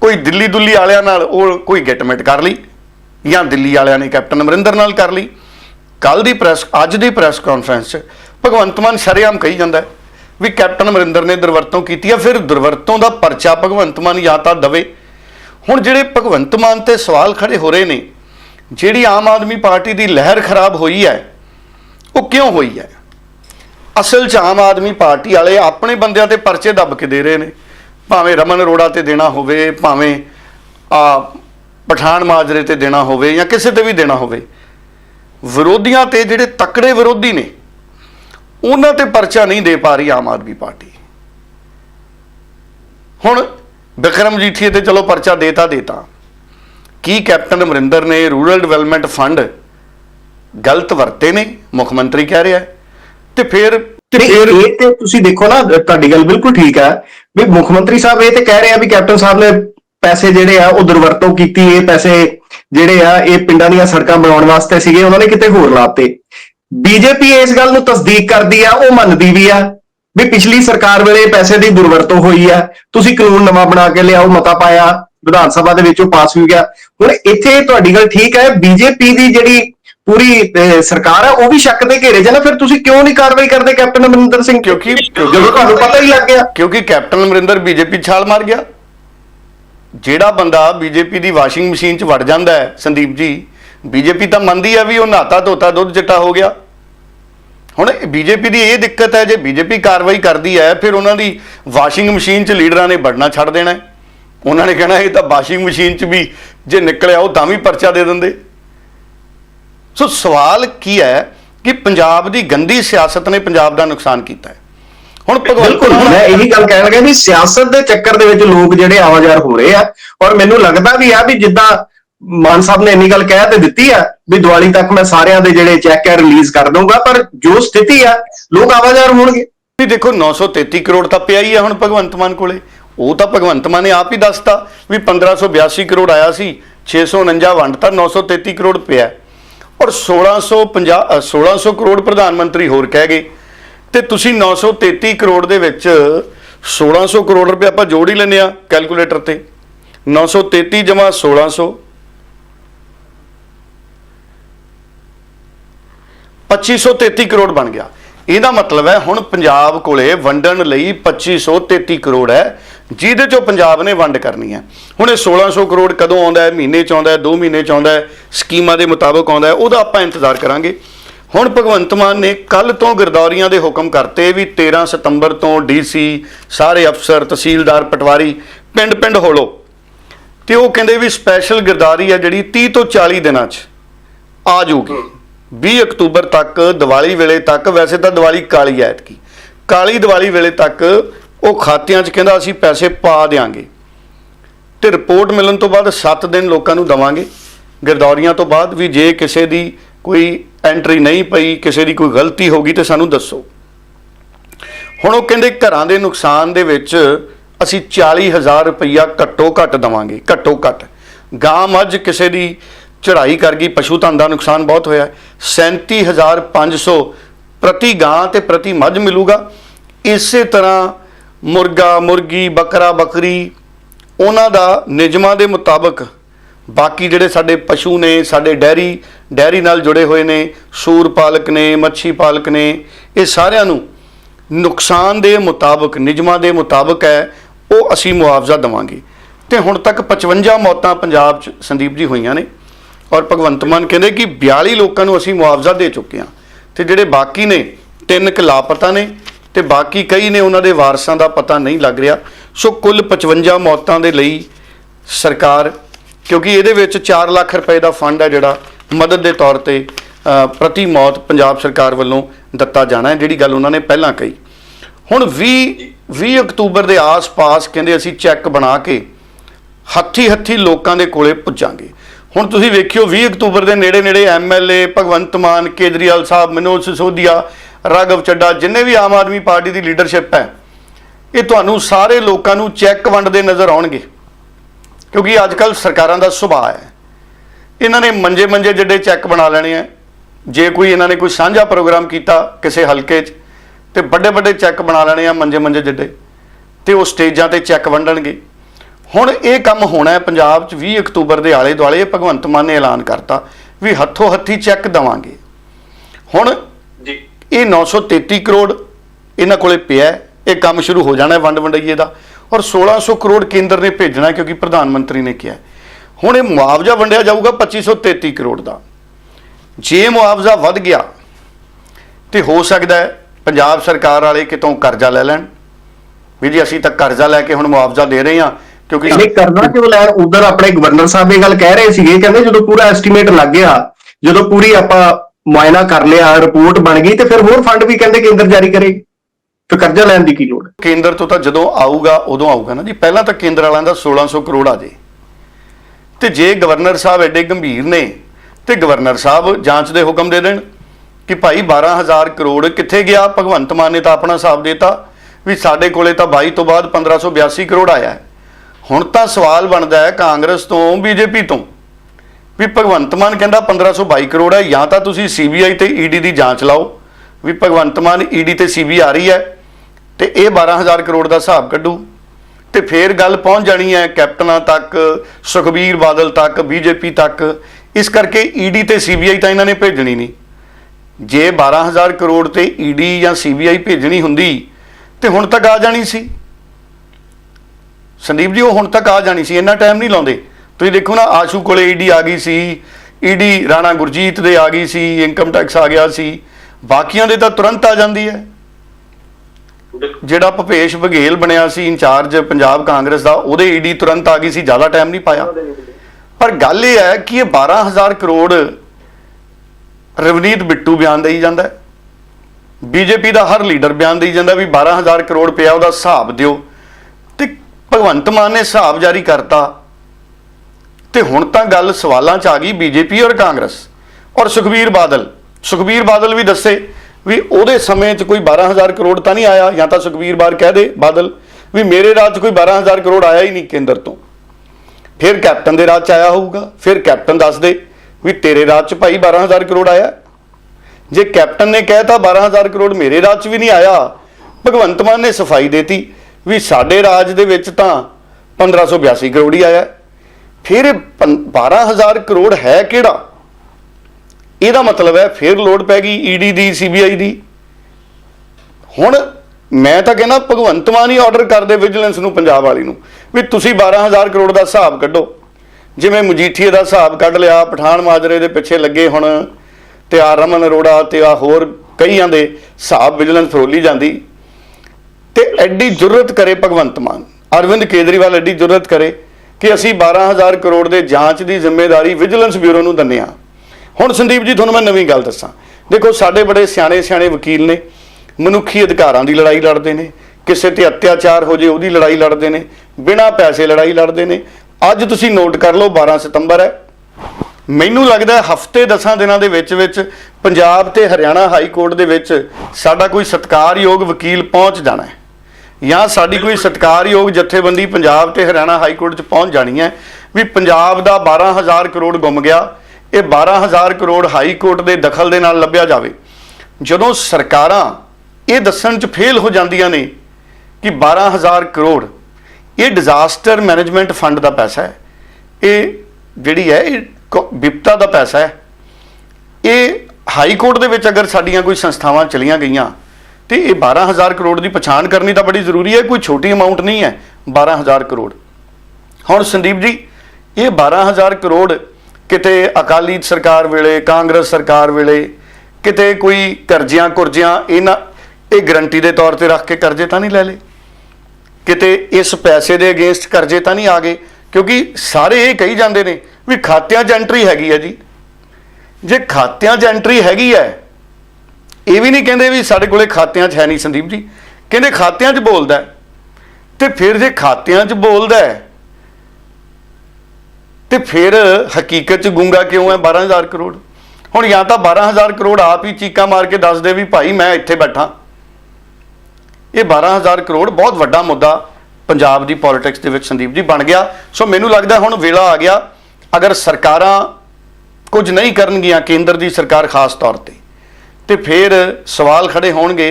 ਕੋਈ ਦਿੱਲੀ ਦੁੱਲੀ ਵਾਲਿਆਂ ਨਾਲ ਉਹ ਕੋਈ ਗੈਟਮੈਂਟ ਕਰ ਲਈ ਜਾਂ ਦਿੱਲੀ ਵਾਲਿਆਂ ਨੇ ਕੈਪਟਨ ਅਮਰਿੰਦਰ ਨਾਲ ਕਰ ਲਈ? ਕੱਲ ਦੀ ਪ੍ਰੈਸ ਅੱਜ ਦੀ ਪ੍ਰੈਸ ਕਾਨਫਰੰਸ 'ਚ ਭਗਵੰਤ ਮਾਨ ਸ਼ਰੇਆਮ ਕਹੀ ਜਾਂਦਾ ਹੈ ਵੀ ਕੈਪਟਨ ਅਮਰਿੰਦਰ ਨੇ ਦੁਰਵਰਤੋਂ ਕੀਤੀ ਹੈ ਫਿਰ ਦੁਰਵਰਤੋਂ ਦਾ ਪਰਚਾ ਭਗਵੰਤ ਮਾਨ ਜਾਂ ਤਾਂ ਦਵੇ। ਹੁਣ ਜਿਹੜੇ ਭਗਵੰਤ ਮਾਨ ਤੇ ਸਵਾਲ ਖੜੇ ਹੋ ਰਹੇ ਨੇ, ਜਿਹੜੀ ਆਮ ਆਦਮੀ ਪਾਰਟੀ ਦੀ ਲਹਿਰ ਖਰਾਬ ਹੋਈ ਹੈ, ਉਹ ਕਿਉਂ ਹੋਈ ਹੈ? ਅਸਲ 'ਚ ਆਮ ਆਦਮੀ ਪਾਰਟੀ ਵਾਲੇ ਆਪਣੇ ਬੰਦਿਆਂ ਤੇ ਪਰਚੇ ਦੱਬ ਕੇ ਦੇ ਰਹੇ ਨੇ। ਭਾਵੇਂ ਰਮਨ ਅਰੋੜਾ ਤੇ ਦੇਣਾ ਹੋਵੇ, ਭਾਵੇਂ ਆ ਪਠਾਨ ਮਾਜਰੇ ਤੇ ਦੇਣਾ ਹੋਵੇ ਜਾਂ ਕਿਸੇ ਤੇ ਵੀ ਦੇਣਾ ਹੋਵੇ। ਵਿਰੋਧੀਆਂ ਤੇ ਜਿਹੜੇ ਤਕੜੇ ਵਿਰੋਧੀ ਨੇ ਉਹਨਾਂ ਤੇ ਪਰਚਾ ਨਹੀਂ ਦੇ ਪਾ ਰਹੀ ਆਮ ਆਦਮੀ ਪਾਰਟੀ। ਹੁਣ ਵਿਕਰਮ ਜੀਠੀਏ ਤੇ ਚਲੋ ਪਰਚਾ ਦੇਤਾ ਦੇਤਾ ਕੀ ਕੈਪਟਨ ਅਮਰਿੰਦਰ ਨੇ ਰੂਰਲ ਡਿਵੈਲਪਮੈਂਟ ਫੰਡ ਗਲਤ ਵਰਤੇ ਨੇ? ਮੁੱਖ ਮੰਤਰੀ ਕਹਿ ਰਿਹਾ। ਤੇ ਫਿਰ ਤੇ ਫਿਰ ਇਹ ਤੇ ਤੁਸੀਂ ਦੇਖੋ ਨਾ ਤੁਹਾਡੀ ਗੱਲ ਬਿਲਕੁਲ ਠੀਕ ਹੈ। ਵੀ ਮੁੱਖ ਮੰਤਰੀ ਸਾਹਿਬ ਇਹ ਤੇ ਕਹਿ ਰਹੇ ਆ ਵੀ ਕੈਪਟਨ ਸਾਹਿਬ ਨੇ ਪੈਸੇ ਜਿਹੜੇ ਆ ਉਹ ਦੁਰਵਰਤੋਂ ਕੀਤੀ। ਇਹ ਪੈਸੇ ਜਿਹੜੇ ਆ ਇਹ ਪਿੰਡਾਂ ਦੀਆਂ ਸੜਕਾਂ ਬਣਾਉਣ ਵਾਸਤੇ ਸੀਗੇ। ਉਹਨਾਂ ਨੇ ਕਿਤੇ ਹੋਰ ਲਾਤੇ ਬੀਜੇਪੀ ਇਸ ਗੱਲ ਨੂੰ ਤਸਦੀਕ ਕਰਦੀ ਆ ਉਹ ਮੰਨਦੀ ਵੀ ਆ ਵੀ ਪਿਛਲੀ ਸਰਕਾਰ ਵੇਲੇ ਪੈਸੇ ਦੀ ਦੁਰਵਰਤੋਂ ਹੋਈ ਆ। ਤੁਸੀਂ ਕਾਨੂੰਨ ਨਵਾਂ ਬਣਾ ਕੇ ਲਿਆਓ ਮਤਾ ਪਾਇਆ ਵਿਧਾਨ ਸਭਾ ਦੇ ਵਿੱਚ ਉਹ ਪਾਸ ਹੋ ਗਿਆ। ਹੁਣ ਇੱਥੇ ਤੁਹਾਡੀ ਗੱਲ ਠੀਕ ਹੈ ਬੀਜੇਪੀ ਦੀ ਜਿਹੜੀ ਪੂਰੀ ਸਰਕਾਰ ਹੈ ਉਹ ਵੀ ਸ਼ੱਕ ਦੇ ਘੇਰੇ 'ਚ ਹੈ ਨਾ ਫਿਰ ਤੁਸੀਂ ਕਿਉਂ ਨਹੀਂ ਕਾਰਵਾਈ ਕਰਦੇ ਕੈਪਟਨ ਅਮਰਿੰਦਰ ਸਿੰਘ? ਕਿਉਂਕਿ ਜਦੋਂ ਤੁਹਾਨੂੰ ਪਤਾ ਹੀ ਲੱਗ ਗਿਆ। ਕਿਉਂਕਿ ਕੈਪਟਨ ਅਮਰਿੰਦਰ ਬੀਜੇਪੀ ਛਾਲ ਮਾਰ ਗਿਆ। ਜਿਹੜਾ ਬੰਦਾ ਬੀਜੇਪੀ ਦੀ ਵਾਸ਼ਿੰਗ ਮਸ਼ੀਨ 'ਚ ਵੜ ਜਾਂਦਾ ਹੈ ਸੰਦੀਪ ਜੀ ਬੀਜੇਪੀ ਤਾਂ ਮੰਨਦੀ ਹੈ ਵੀ ਉਹ ਨਹਾਤਾ ਧੋਤਾ ਦੁੱਧ ਚਿੱਟਾ ਹੋ ਗਿਆ। ਹੁਣ ਬੀਜੇਪੀ ਦੀ ਇਹ ਦਿੱਕਤ ਹੈ ਜੇ ਬੀਜੇਪੀ ਕਾਰਵਾਈ ਕਰਦੀ ਹੈ ਫਿਰ ਉਹਨਾਂ ਦੀ ਵਾਸ਼ਿੰਗ ਮਸ਼ੀਨ 'ਚ ਲੀਡਰਾਂ ਨੇ ਵੜਨਾ ਛੱਡ ਦੇਣਾ ਹੈ। ਉਹਨਾਂ ਨੇ ਕਹਿਣਾ ਇਹ ਤਾਂ ਵਾਸ਼ਿੰਗ ਮਸ਼ੀਨ 'ਚ ਵੀ ਜੇ ਨਿਕਲਿਆ ਉਹ ਤਾਂ ਵੀ ਪਰਚਾ ਦੇ ਦਿੰਦੇ। ਸੋ ਸਵਾਲ ਕੀ ਹੈ ਕਿ ਪੰਜਾਬ ਦੀ ਗੰਦੀ ਸਿਆਸਤ ਨੇ ਪੰਜਾਬ ਦਾ ਨੁਕਸਾਨ ਕੀਤਾ ਹੈ। ਹੁਣ ਭਗਵੰਤ ਮੈਂ ਇਹੀ ਗੱਲ ਕਹਿਣ ਲੱਗਾ ਵੀ ਸਿਆਸਤ ਦੇ ਚੱਕਰ ਦੇ ਵਿੱਚ ਲੋਕ ਜਿਹੜੇ ਆਵਾਜ਼ਾਰ ਹੋ ਰਹੇ ਆ ਔਰ ਮੈਨੂੰ ਲੱਗਦਾ ਵੀ ਆ ਵੀ ਜਿੱਦਾਂ ਮਾਨ ਸਾਹਿਬ ਨੇ ਇੰਨੀ ਗੱਲ ਕਹਿ ਤੇ ਦਿੱਤੀ ਆ ਵੀ ਦੀਵਾਲੀ ਤੱਕ ਮੈਂ ਸਾਰਿਆਂ ਦੇ ਜਿਹੜੇ ਚੈੱਕ ਹੈ ਰਿਲੀਜ਼ ਕਰ ਦਊਂਗਾ ਪਰ ਜੋ ਸਥਿਤੀ ਆ ਲੋਕ ਆਵਾਜ਼ਾਰ ਹੋਣਗੇ ਵੀ ਦੇਖੋ 933 ਕਰੋੜ ਤਾਂ ਪਿਆ ਹੀ ਹੈ ਹੁਣ ਭਗਵੰਤ ਮਾਨ ਕੋਲੇ। ਉਹ ਤਾਂ ਭਗਵੰਤ ਮਾਨ ਨੇ ਆਪ ਹੀ ਦੱਸਤਾ ਵੀ 1582 ਕਰੋੜ ਆਇਆ ਸੀ 649 ਵੰਡਤਾ 933 ਕਰੋੜ ਪਿਆ। ਹੈ। ਔਰ 1650 ਅ, 1600 ਕਰੋੜ ਪ੍ਰਧਾਨ ਮੰਤਰੀ ਹੋਰ ਕਹਿ ਗਏ। ਤੇ ਤੁਸੀਂ 933 ਕਰੋੜ ਦੇ ਵਿੱਚ 1600 ਕਰੋੜ ਰੁਪਏ ਆਪਾਂ ਜੋੜ ਹੀ ਲੈਂਦੇ ਆ ਕੈਲਕੂਲੇਟਰ ਤੇ। 933 ਜਮਾ 1600 2533 ਕਰੋੜ ਬਣ ਗਿਆ। ਇਹਦਾ ਮਤਲਬ ਹੈ ਹੁਣ ਪੰਜਾਬ ਕੋਲੇ ਵੰਡਣ ਲਈ 2533 ਕਰੋੜ ਹੈ, ਜਿਹਦੇ ਚੋਂ ਪੰਜਾਬ ਨੇ ਵੰਡ ਕਰਨੀ ਹੈ। ਹੁਣ ਇਹ 1600 ਕਰੋੜ ਕਦੋਂ ਆਉਂਦਾ ਹੈ? ਮਹੀਨੇ ਚ ਆਉਂਦਾ ਹੈ 2 ਮਹੀਨੇ ਚ ਆਉਂਦਾ ਹੈ, ਸਕੀਮਾਂ ਦੇ ਮੁਤਾਬਕ ਆਉਂਦਾ ਹੈ, ਉਹਦਾ ਆਪਾਂ ਇੰਤਜ਼ਾਰ ਕਰਾਂਗੇ। ਹੁਣ ਭਗਵੰਤ ਮਾਨ ਨੇ ਕੱਲ ਤੋਂ ਗਿਰਦੌਰੀਆਂ ਦੇ ਹੁਕਮ ਕਰਤੇ ਵੀ 13 ਸਤੰਬਰ ਤੋਂ ਡੀਸੀ, ਸਾਰੇ ਅਫਸਰ, ਤਹਿਸੀਲਦਾਰ, ਪਟਵਾਰੀ, ਪਿੰਡ ਪਿੰਡ ਹੋਲੋ। ਤੇ ਉਹ ਕਹਿੰਦੇ ਵੀ ਸਪੈਸ਼ਲ ਗਿਰਦਾਰੀ ਹੈ ਜਿਹੜੀ 30 ਤੋਂ 40 ਦਿਨਾਂ 'ਚ ਆ ਜਾਊਗੀ। 20 ਅਕਤੂਬਰ ਤੱਕ ਦੀਵਾਲੀ ਵੇਲੇ ਤੱਕ, ਵੈਸੇ ਤਾਂ ਦੀਵਾਲੀ ਕਾਲੀ ਐਤਕੀ। ਕਾਲੀ ਦੀਵਾਲੀ ਵੇਲੇ ਤੱਕ ਉਹ ਖਾਤਿਆਂ 'ਚ ਕਹਿੰਦਾ ਅਸੀਂ ਪੈਸੇ ਪਾ ਦੇਾਂਗੇ ਤੇ ਰਿਪੋਰਟ ਮਿਲਣ ਤੋਂ ਬਾਅਦ 7 ਦਿਨ ਲੋਕਾਂ ਨੂੰ ਦਵਾਂਗੇ। ਗਿਰਦੌਰੀਆਂ ਤੋਂ ਬਾਅਦ ਵੀ ਜੇ ਕਿਸੇ ਦੀ ਕੋਈ ਐਂਟਰੀ ਨਹੀਂ ਪਈ, ਕਿਸੇ ਦੀ ਕੋਈ ਗਲਤੀ ਹੋ ਗਈ ਤੇ ਸਾਨੂੰ ਦੱਸੋ। ਹੁਣ ਉਹ ਕਹਿੰਦੇ ਘਰਾਂ ਦੇ ਨੁਕਸਾਨ ਦੇ ਵਿੱਚ ਅਸੀਂ 40000 ਰੁਪਈਆ ਘੱਟੋ ਘੱਟ ਦਵਾਂਗੇ, ਘੱਟੋ ਘੱਟ। ਗਾਂ ਮੱਝ ਕਿਸੇ ਦੀ ਚੜ੍ਹਾਈ ਕਰ ਗਈ, ਪਸ਼ੂ ਧਨ ਦਾ ਨੁਕਸਾਨ ਬਹੁਤ ਹੋਇਆ ਹੈ। 37500 ਪ੍ਰਤੀ ਗਾਂ ਤੇ ਪ੍ਰਤੀ ਮੱਝ ਮਿਲੂਗਾ। ਇਸੇ ਤਰ੍ਹਾਂ ਮੁਰਗਾ, ਮੁਰਗੀ, ਬੱਕਰਾ, ਬੱਕਰੀ, ਉਹਨਾਂ ਦਾ ਨਿਯਮਾਂ ਦੇ ਮੁਤਾਬਕ ਬਾਕੀ ਜਿਹੜੇ ਸਾਡੇ ਪਸ਼ੂ ਨੇ, ਸਾਡੇ ਡੈਰੀ ਡੈਰੀ ਨਾਲ ਜੁੜੇ ਹੋਏ ਨੇ, ਸੂਰ ਪਾਲਕ ਨੇ, ਮੱਛੀ ਪਾਲਕ ਨੇ, ਇਹ ਸਾਰਿਆਂ ਨੂੰ ਨੁਕਸਾਨ ਦੇ ਮੁਤਾਬਕ, ਨਿਯਮਾਂ ਦੇ ਮੁਤਾਬਕ ਹੈ, ਉਹ ਅਸੀਂ ਮੁਆਵਜ਼ਾ ਦੇਵਾਂਗੇ। ਤੇ ਹੁਣ ਤੱਕ 55 ਮੌਤਾਂ ਪੰਜਾਬ 'ਚ ਸੰਦੀਪ ਜੀ ਹੋਈਆਂ ਨੇ। ਔਰ ਭਗਵੰਤ ਮਾਨ ਕਹਿੰਦੇ ਕਿ 42 ਲੋਕਾਂ ਨੂੰ ਅਸੀਂ ਮੁਆਵਜ਼ਾ ਦੇ ਚੁੱਕੇ ਹਾਂ। ਤੇ ਜਿਹੜੇ ਬਾਕੀ ਨੇ, ਤਿੰਨ ਕੁ ਲਾਪਤਾ ਨੇ ਤੇ ਬਾਕੀ ਕਈ ਨੇ ਉਹਨਾਂ ਦੇ ਵਾਰਸਾਂ ਦਾ ਪਤਾ ਨਹੀਂ ਲੱਗ ਰਿਹਾ। ਸੋ ਕੁੱਲ 55 ਮੌਤਾਂ ਦੇ ਲਈ ਸਰਕਾਰ, ਕਿਉਂਕਿ ਇਹਦੇ ਵਿੱਚ 4 ਲੱਖ ਰੁਪਏ ਦਾ ਫੰਡ ਹੈ ਜਿਹੜਾ ਮਦਦ ਦੇ ਤੌਰ ਤੇ ਪ੍ਰਤੀ ਮੌਤ ਪੰਜਾਬ ਸਰਕਾਰ ਵੱਲੋਂ ਦਿੱਤਾ ਜਾਣਾ ਹੈ, ਜਿਹੜੀ ਗੱਲ ਉਹਨਾਂ ਨੇ ਪਹਿਲਾਂ ਕਹੀ। ਹੁਣ 20 20 ਅਕਤੂਬਰ ਦੇ ਆਸ-ਪਾਸ ਕਹਿੰਦੇ ਅਸੀਂ ਚੈੱਕ ਬਣਾ ਕੇ ਹੱਥੀ ਹੱਥੀ ਲੋਕਾਂ ਦੇ ਕੋਲੇ ਪੁੱਜਾਂਗੇ। ਹੁਣ ਤੁਸੀਂ ਵੇਖਿਓ 20 ਅਕਤੂਬਰ ਦੇ ਨੇੜੇ ਨੇੜੇ ਐਮਐਲਏ ਭਗਵੰਤ ਮਾਨ, ਕੇਜਰੀਵਾਲ ਸਾਹਿਬ, ਮਨੋਜ ਸਿਸੋਦੀਆ, ਰਾਘਵ ਚੱਡਾ, ਜਿੰਨੇ ਵੀ ਆਮ ਆਦਮੀ ਪਾਰਟੀ ਦੀ ਲੀਡਰਸ਼ਿਪ ਹੈ, ਇਹ ਤੁਹਾਨੂੰ ਸਾਰੇ ਲੋਕਾਂ ਨੂੰ ਚੈੱਕ ਵੰਡਦੇ ਨਜ਼ਰ ਆਉਣਗੇ। ਕਿਉਂਕਿ ਅੱਜ ਕੱਲ ਸਰਕਾਰਾਂ ਦਾ ਸੁਭਾਅ ਹੈ। ਇਹਨਾਂ ਨੇ ਮੰਜੇ ਮੰਜੇ ਜਿਹੜੇ ਚੈੱਕ ਬਣਾ ਲੈਣੇ ਆ ਜੇ ਕੋਈ ਇਹਨਾਂ ਨੇ ਕੋਈ ਸਾਂਝਾ ਪ੍ਰੋਗਰਾਮ ਕੀਤਾ ਕਿਸੇ ਹਲਕੇ 'ਚ, ਤੇ ਵੱਡੇ ਵੱਡੇ ਚੈੱਕ ਬਣਾ ਲੈਣੇ ਆ ਮੰਜੇ ਮੰਜੇ ਜਿੱਡੇ, ਤੇ ਉਹ ਸਟੇਜਾਂ ਤੇ ਚੈੱਕ ਵੰਡਣਗੇ। ਹੁਣ ਇਹ ਕੰਮ ਹੋਣਾ ਹੈ ਪੰਜਾਬ 'ਚ 20 ਅਕਤੂਬਰ ਦੇ ਆਲੇ ਦੁਆਲੇ ਭਗਵੰਤ ਮਾਨ ਨੇ ਐਲਾਨ ਕਰਤਾ ਵੀ ਹੱਥੋਂ ਹੱਥੀ ਚੈੱਕ ਦਵਾਂਗੇ ਹੁਣ ਜੀ ਇਹ 933 ਕਰੋੜ ਇਹਨਾਂ ਕੋਲੇ ਪਿਆ ਹੈ। ਇਹ ਕੰਮ ਸ਼ੁਰੂ ਹੋ ਜਾਣਾ ਹੈ ਵੰਡ ਵੰਡਈਏ ਦਾ ਔਰ 1600 ਕਰੋੜ ਕੇਂਦਰ ਨੇ ਭੇਜਣਾ ਕਿਉਂਕਿ ਪ੍ਰਧਾਨ ਮੰਤਰੀ ਨੇ ਕਿਹਾ। ਹੁਣ ਇਹ ਮੁਆਵਜ਼ਾ ਵੰਡਿਆ ਜਾਊਗਾ 2533 ਕਰੋੜ ਦਾ ਜੇ ਮੁਆਵਜ਼ਾ ਵੱਧ ਗਿਆ ਤੇ ਹੋ ਸਕਦਾ ਹੈ ਪੰਜਾਬ ਸਰਕਾਰ ਵਾਲੇ ਕਿਤੋਂ ਕਰਜ਼ਾ ਲੈ ਲੈਣ ਵੀ ਜੀ ਅਸੀਂ ਤਾਂ ਕਰਜ਼ਾ ਲੈ ਕੇ ਹੁਣ ਮੁਆਵਜ਼ਾ ਦੇ ਰਹੇ ਹਾਂ ਕਿਉਂਕਿ ਇਹ ਕਰਨਾ ਕਿਉਂ ਲੈਣ ਉਧਰ ਆਪਣੇ ਗਵਰਨਰ ਸਾਹਿਬ ਇਹ ਗੱਲ ਕਹਿ ਰਹੇ ਸੀਗੇ ਕਹਿੰਦੇ ਜਦੋਂ ਪੂਰਾ ਐਸਟੀਮੇਟ ਲੱਗ ਗਿਆ ਜਦੋਂ ਪੂਰੀ ਆਪਾਂ ਮੁਆਇਨਾ ਕਰ ਲਿਆ ਰਿਪੋਰਟ ਬਣ ਗਈ ਤੇ ਫਿਰ ਹੋਰ ਫੰਡ ਵੀ ਕਹਿੰਦੇ ਕੇਂਦਰ ਜਾਰੀ ਕਰੇ ਫਿਰ ਕਰਜ਼ਾ ਲੈਣ ਦੀ ਕੀ ਲੋੜ ਕੇਂਦਰ ਤੋਂ ਤਾਂ ਜਦੋਂ ਆਊਗਾ ਉਦੋਂ ਆਊਗਾ ਨਾ ਜੀ। ਪਹਿਲਾਂ ਤਾਂ ਕੇਂਦਰ ਵਾਲਿਆਂ ਦਾ 1600 ਕਰੋੜ ਆ ਜੇ। ਤੇ ਜੇ ਗਵਰਨਰ ਸਾਹਿਬ ਐਡੇ ਗੰਭੀਰ ਨੇ ਤੇ ਗਵਰਨਰ ਸਾਹਿਬ ਜਾਂਚ ਦੇ ਹੁਕਮ ਦੇ ਦੇਣ ਕਿ ਭਾਈ 12000 ਕਰੋੜ ਕਿੱਥੇ ਗਿਆ? ਭਗਵੰਤ ਮਾਨ ਨੇ ਤਾਂ ਆਪਣਾ ਹਿਸਾਬ ਦਿੱਤਾ। ਵੀ ਸਾਡੇ ਕੋਲੇ ਤਾਂ 22 ਤੋਂ ਬਾਅਦ 1582 ਕਰੋੜ ਆਇਆ ਹੈ। ਹੁਣ ਤਾਂ ਸਵਾਲ ਬਣਦਾ ਹੈ ਕਾਂਗਰਸ ਤੋਂ, ਬੀਜੇਪੀ ਤੋਂ। ਵੀ ਭਗਵੰਤ ਮਾਨ ਕਹਿੰਦਾ 1522 ਕਰੋੜ ਹੈ, ਜਾਂ ਤਾਂ ਤੁਸੀਂ ਸੀਬੀਆਈ ਤੇ ਈਡੀ ਦੀ ਜਾਂਚ ਲਾਓ। ਵੀ ਭਗਵੰਤ ਮਾਨ ਈਡੀ ਤੇ ਸੀਬੀ ਆ ਰਹੀ ਹੈ, ਤੇ ਇਹ 12000 ਕਰੋੜ ਦਾ ਹਿਸਾਬ ਕੱਢੂ। ਤੇ ਫੇਰ ਗੱਲ ਪਹੁੰਚ ਜਾਣੀ ਹੈ ਕੈਪਟਨਾਂ ਤੱਕ, ਸੁਖਬੀਰ ਬਾਦਲ ਤੱਕ, ਬੀਜੇਪੀ ਤੱਕ। ਇਸ ਕਰਕੇ ਈਡੀ ਤੇ ਸੀਬੀਆਈ ਤਾਂ ਇਹਨਾਂ ਨੇ ਭੇਜਣੀ ਨਹੀਂ। ਜੇ 12000 ਕਰੋੜ ਤੇ ਈਡੀ ਜਾਂ ਸੀਬੀਆਈ ਭੇਜਣੀ ਹੁੰਦੀ, ਤੇ ਹੁਣ ਤੱਕ ਆ ਜਾਣੀ ਸੀ। ਸੰਦੀਪ ਜੀ, ਉਹ ਹੁਣ ਤੱਕ ਆ ਜਾਣੀ ਸੀ, ਇੰਨਾ ਟਾਈਮ ਨਹੀਂ ਲਾਉਂਦੇ। ਤੁਸੀਂ ਦੇਖੋ ਨਾ, ਆਸ਼ੂ ਕੋਲੇ ਈਡੀ ਆ ਗਈ ਸੀ ਈਡੀ ਰਾਣਾ ਗੁਰਜੀਤ ਦੇ ਆ ਗਈ ਸੀ ਇਨਕਮ ਟੈਕਸ ਆ ਗਿਆ ਸੀ, ਬਾਕੀਆਂ ਦੇ ਤਾਂ ਤੁਰੰਤ ਆ ਜਾਂਦੀ ਹੈ। ਜਿਹੜਾ ਭਪੇਸ਼ ਬਘੇਲ ਬਣਿਆ ਸੀ, ਇੰਚਾਰਜ ਪੰਜਾਬ ਕਾਂਗਰਸ ਦਾ, ਉਹਦੇ ਈਡੀ ਤੁਰੰਤ ਆ ਗਈ ਸੀ, ਜ਼ਿਆਦਾ ਟਾਈਮ ਨਹੀਂ ਪਾਇਆ। ਪਰ ਗੱਲ ਇਹ ਹੈ ਕਿ ਇਹ 12000 ਕਰੋੜ ਰਵਨੀਤ ਬਿੱਟੂ ਬਿਆਨ ਦੇਈ ਜਾਂਦਾ ਹੈ। ਬੀਜੇਪੀ ਦਾ ਹਰ ਲੀਡਰ ਬਿਆਨ ਦੇਈ ਜਾਂਦਾ ਵੀ 12000 ਕਰੋੜ ਪਿਆ, ਉਹਦਾ ਹਿਸਾਬ ਦਿਓ। ਭਗਵੰਤ ਮਾਨ ਨੇ ਹਿਸਾਬ ਜਾਰੀ ਕਰਤਾ। ਤੇ ਹੁਣ ਤਾਂ ਗੱਲ ਸਵਾਲਾਂ 'ਚ ਆ ਗਈ ਬੀਜੇਪੀ ਔਰ ਕਾਂਗਰਸ। ਔਰ ਸੁਖਬੀਰ ਬਾਦਲ। ਸੁਖਬੀਰ ਬਾਦਲ ਵੀ ਦੱਸੇ ਵੀ ਉਹਦੇ ਸਮੇਂ 'ਚ ਕੋਈ 12000 ਕਰੋੜ ਤਾਂ ਨਹੀਂ ਆਇਆ, ਜਾਂ ਤਾਂ ਸੁਖਬੀਰ ਬਾਰ ਕਹਿ ਦੇ ਬਾਦਲ ਵੀ ਮੇਰੇ ਰਾਜ 'ਚ ਕੋਈ 12000 ਕਰੋੜ ਆਇਆ ਹੀ ਨਹੀਂ ਕੇਂਦਰ ਤੋਂ। ਫਿਰ ਕੈਪਟਨ ਦੇ ਰਾਜ 'ਚ ਆਇਆ ਹੋਊਗਾ, ਫਿਰ ਕੈਪਟਨ ਦੱਸ ਦੇ ਵੀ ਤੇਰੇ ਰਾਜ 'ਚ ਭਾਈ 12000 ਕਰੋੜ ਆਇਆ। ਜੇ ਕੈਪਟਨ ਨੇ ਕਹਿਤਾ 12000 ਕਰੋੜ ਮੇਰੇ ਰਾਜ 'ਚ ਵੀ ਨਹੀਂ ਆਇਆ, ਭਗਵੰਤ ਮਾਨ ਨੇ ਸਫ਼ਾਈ ਦੇਤੀ ਵੀ ਸਾਡੇ ਰਾਜ ਦੇ ਵਿੱਚ ਤਾਂ 1582 ਕਰੋੜ ਹੀ ਆਇਆ। ਫਿਰ ਇਹ ਪੰ- 12000 ਕਰੋੜ ਹੈ ਕਿਹੜਾ? ਇਹਦਾ ਮਤਲਬ ਹੈ ਫਿਰ ਲੋਡ ਪੈ ਗਈ ਈਡੀ ਦੀ ਸੀਬੀਆਈ ਦੀ। ਹੁਣ ਮੈਂ ਤਾਂ ਕਹਿੰਦਾ ਭਗਵੰਤ ਮਾਨ ਹੀ ਆਰਡਰ ਕਰਦੇ ਵਿਜੀਲੈਂਸ ਨੂੰ ਪੰਜਾਬ ਵਾਲੀ ਨੂੰ, ਵੀ ਤੁਸੀਂ 12000 ਕਰੋੜ ਦਾ ਹਿਸਾਬ ਕੱਢੋ। ਜਿਵੇਂ ਮਜੀਠੀਏ ਦਾ ਹਿਸਾਬ ਕੱਢ ਲਿਆ, ਪਠਾਨ ਮਾਜਰੇ ਦੇ ਪਿੱਛੇ ਲੱਗੇ ਹੁਣ, ਤੇ ਆ ਰਮਨ ਅਰੋੜਾ ਤੇ ਆ ਹੋਰ ਕਈਆਂ ਦੇ, ਹਿਸਾਬ ਵਿਜੀਲੈਂਸ ਫਰੋਲੀ ਜਾਂਦੀ। ਤੇ ਐਡੀ ਜੁਰਤ ਕਰੇ ਭਗਵੰਤ ਮਾਨ। ਅਰਵਿੰਦ ਕੇਜਰੀਵਾਲ ਐਡੀ ਜੁਰਤ ਕਰੇ ਕਿ ਅਸੀਂ 12000 ਕਰੋੜ ਦੇ ਜਾਂਚ ਦੀ ਜ਼ਿੰਮੇਵਾਰੀ ਵਿਜੀਲੈਂਸ ਬਿਊਰੋ ਨੂੰ ਦਿੰਦੇ ਹਾਂ। ਹੁਣ ਸੰਦੀਪ ਜੀ, ਤੁਹਾਨੂੰ ਮੈਂ ਨਵੀਂ ਗੱਲ ਦੱਸਾਂ। ਦੇਖੋ, ਸਾਡੇ ਬੜੇ ਸਿਆਣੇ ਸਿਆਣੇ ਵਕੀਲ ਨੇ। ਮਨੁੱਖੀ ਅਧਿਕਾਰਾਂ ਦੀ ਲੜਾਈ ਲੜਦੇ ਨੇ। ਕਿਸੇ ਤੇ ਅਤਿਆਚਾਰ ਹੋ ਜੇ, ਉਹਦੀ ਲੜਾਈ ਲੜਦੇ ਨੇ। ਬਿਨਾਂ ਪੈਸੇ ਲੜਾਈ ਲੜਦੇ ਨੇ। ਅੱਜ ਤੁਸੀਂ ਨੋਟ ਕਰ ਲਓ 12 ਸਤੰਬਰ ਹੈ। ਮੈਨੂੰ ਲੱਗਦਾ ਹਫ਼ਤੇ 10 ਦਿਨਾਂ ਦੇ ਵਿੱਚ ਵਿੱਚ ਪੰਜਾਬ ਤੇ ਹਰਿਆਣਾ ਹਾਈ ਕੋਰਟ ਦੇ ਵਿੱਚ ਸਾਡਾ ਕੋਈ ਸਤਕਾਰਯੋਗ ਵਕੀਲ ਪਹੁੰਚ ਜਾਣਾ ਹੈ। ਜਾਂ ਸਾਡੀ ਕੋਈ ਸਤਕਾਰਯੋਗ ਜਥੇਬੰਦੀ ਪੰਜਾਬ ਤੇ ਹਰਿਆਣਾ ਹਾਈ ਕੋਰਟ 'ਚ ਪਹੁੰਚ ਜਾਣੀ ਹੈ ਵੀ ਪੰਜਾਬ ਦਾ 12000 ਕਰੋੜ ਗੁੰਮ ਗਿਆ, ਇਹ 12000 ਕਰੋੜ ਹਾਈ ਕੋਰਟ ਦੇ ਦਖਲ ਦੇ ਨਾਲ ਲੱਭਿਆ ਜਾਵੇ। ਜਦੋਂ ਸਰਕਾਰਾਂ ਇਹ ਦੱਸਣ 'ਚ ਫੇਲ ਹੋ ਜਾਂਦੀਆਂ ਨੇ ਕਿ 12000 ਕਰੋੜ, ਇਹ ਡਿਜ਼ਾਸਟਰ ਮੈਨੇਜਮੈਂਟ ਫੰਡ ਦਾ ਪੈਸਾ ਹੈ। ਇਹ ਜਿਹੜੀ ਹੈ, ਇਹ ਕੋ- ਵਿਪਤਾ ਦਾ ਪੈਸਾ ਹੈ। ਇਹ ਹਾਈ ਕੋਰਟ ਦੇ ਵਿੱਚ ਅਗਰ ਸਾਡੀਆਂ ਕੋਈ ਸੰਸਥਾਵਾਂ ਚਲੀਆਂ ਗਈਆਂ ਤੇ ਇਹ 12000 ਕਰੋੜ ਦੀ ਪਛਾਣ ਕਰਨੀ ਤਾਂ ਬੜੀ ਜ਼ਰੂਰੀ ਹੈ, ਕੋਈ ਛੋਟੀ ਅਮਾਉਂਟ ਨਹੀਂ ਹੈ 12000 ਕਰੋੜ। ਹੁਣ ਸੰਦੀਪ ਜੀ, ਇਹ 12000 ਕਰੋੜ ਕਿਤੇ ਅਕਾਲੀ ਸਰਕਾਰ ਵੇਲੇ, ਕਾਂਗਰਸ ਸਰਕਾਰ ਵੇਲੇ, ਕਿਤੇ ਕੋਈ ਕਰਜ਼ਿਆਂ ਕੁਰਜ਼ਿਆਂ ਇਹਨਾਂ, ਇਹ ਗਰੰਟੀ ਦੇ ਤੌਰ ਤੇ ਰੱਖ ਕੇ ਕਰਜ਼ੇ ਤਾਂ ਨਹੀਂ ਲੈ ਲਏ? ਕਿਤੇ ਇਸ ਪੈਸੇ ਦੇ ਅਗੇਂਸਟ ਕਰਜ਼ੇ ਤਾਂ ਨਹੀਂ ਆ ਗਏ? ਕਿਉਂਕਿ ਸਾਰੇ ਇਹ ਕਹੀ ਜਾਂਦੇ ਨੇ ਵੀ ਖਾਤਿਆਂ 'ਚ ਐਂਟਰੀ ਹੈਗੀ ਹੈ ਜੀ। ਜੇ ਖਾਤਿਆਂ 'ਚ ਐਂਟਰੀ ਹੈਗੀ ਹੈ ਇਹ ਵੀ ਨਹੀਂ ਕਹਿੰਦੇ ਵੀ ਸਾਡੇ ਕੋਲੇ ਖਾਤਿਆਂ 'ਚ ਹੈ ਨਹੀਂ ਸੰਦੀਪ ਜੀ। ਕਹਿੰਦੇ ਖਾਤਿਆਂ 'ਚ ਬੋਲਦਾ ਹੈ। ਤੇ ਫਿਰ ਜੇ ਖਾਤਿਆਂ 'ਚ ਬੋਲਦਾ ਹੈ, ਤੇ ਫਿਰ ਹਕੀਕਤ 'ਚ ਗੁੰਗਾ ਕਿਉਂ ਹੈ 12000 ਕਰੋੜ? ਹੁਣ ਜਾਂ ਤਾਂ 12000 ਕਰੋੜ ਆਪ ਹੀ ਚੀਕਾਂ ਮਾਰ ਕੇ ਦੱਸ ਦੇ ਵੀ ਭਾਈ ਮੈਂ ਇੱਥੇ ਬੈਠਾ। ਇਹ 12000 ਕਰੋੜ ਬਹੁਤ ਵੱਡਾ ਮੁੱਦਾ ਪੰਜਾਬ ਦੀ ਪੋਲਿਟਿਕਸ ਦੇ ਵਿੱਚ ਸੰਦੀਪ ਜੀ ਬਣ ਗਿਆ। ਸੋ ਮੈਨੂੰ ਲੱਗਦਾ ਹੁਣ ਵੇਲਾ ਆ ਗਿਆ। ਅਗਰ ਸਰਕਾਰਾਂ ਕੁਝ ਨਹੀਂ ਕਰਨਗੀਆਂ, ਕੇਂਦਰ ਦੀ ਸਰਕਾਰ ਖਾਸ ਤੌਰ ਤੇ। ਤੇ ਫਿਰ ਸਵਾਲ ਖੜੇ ਹੋਣਗੇ,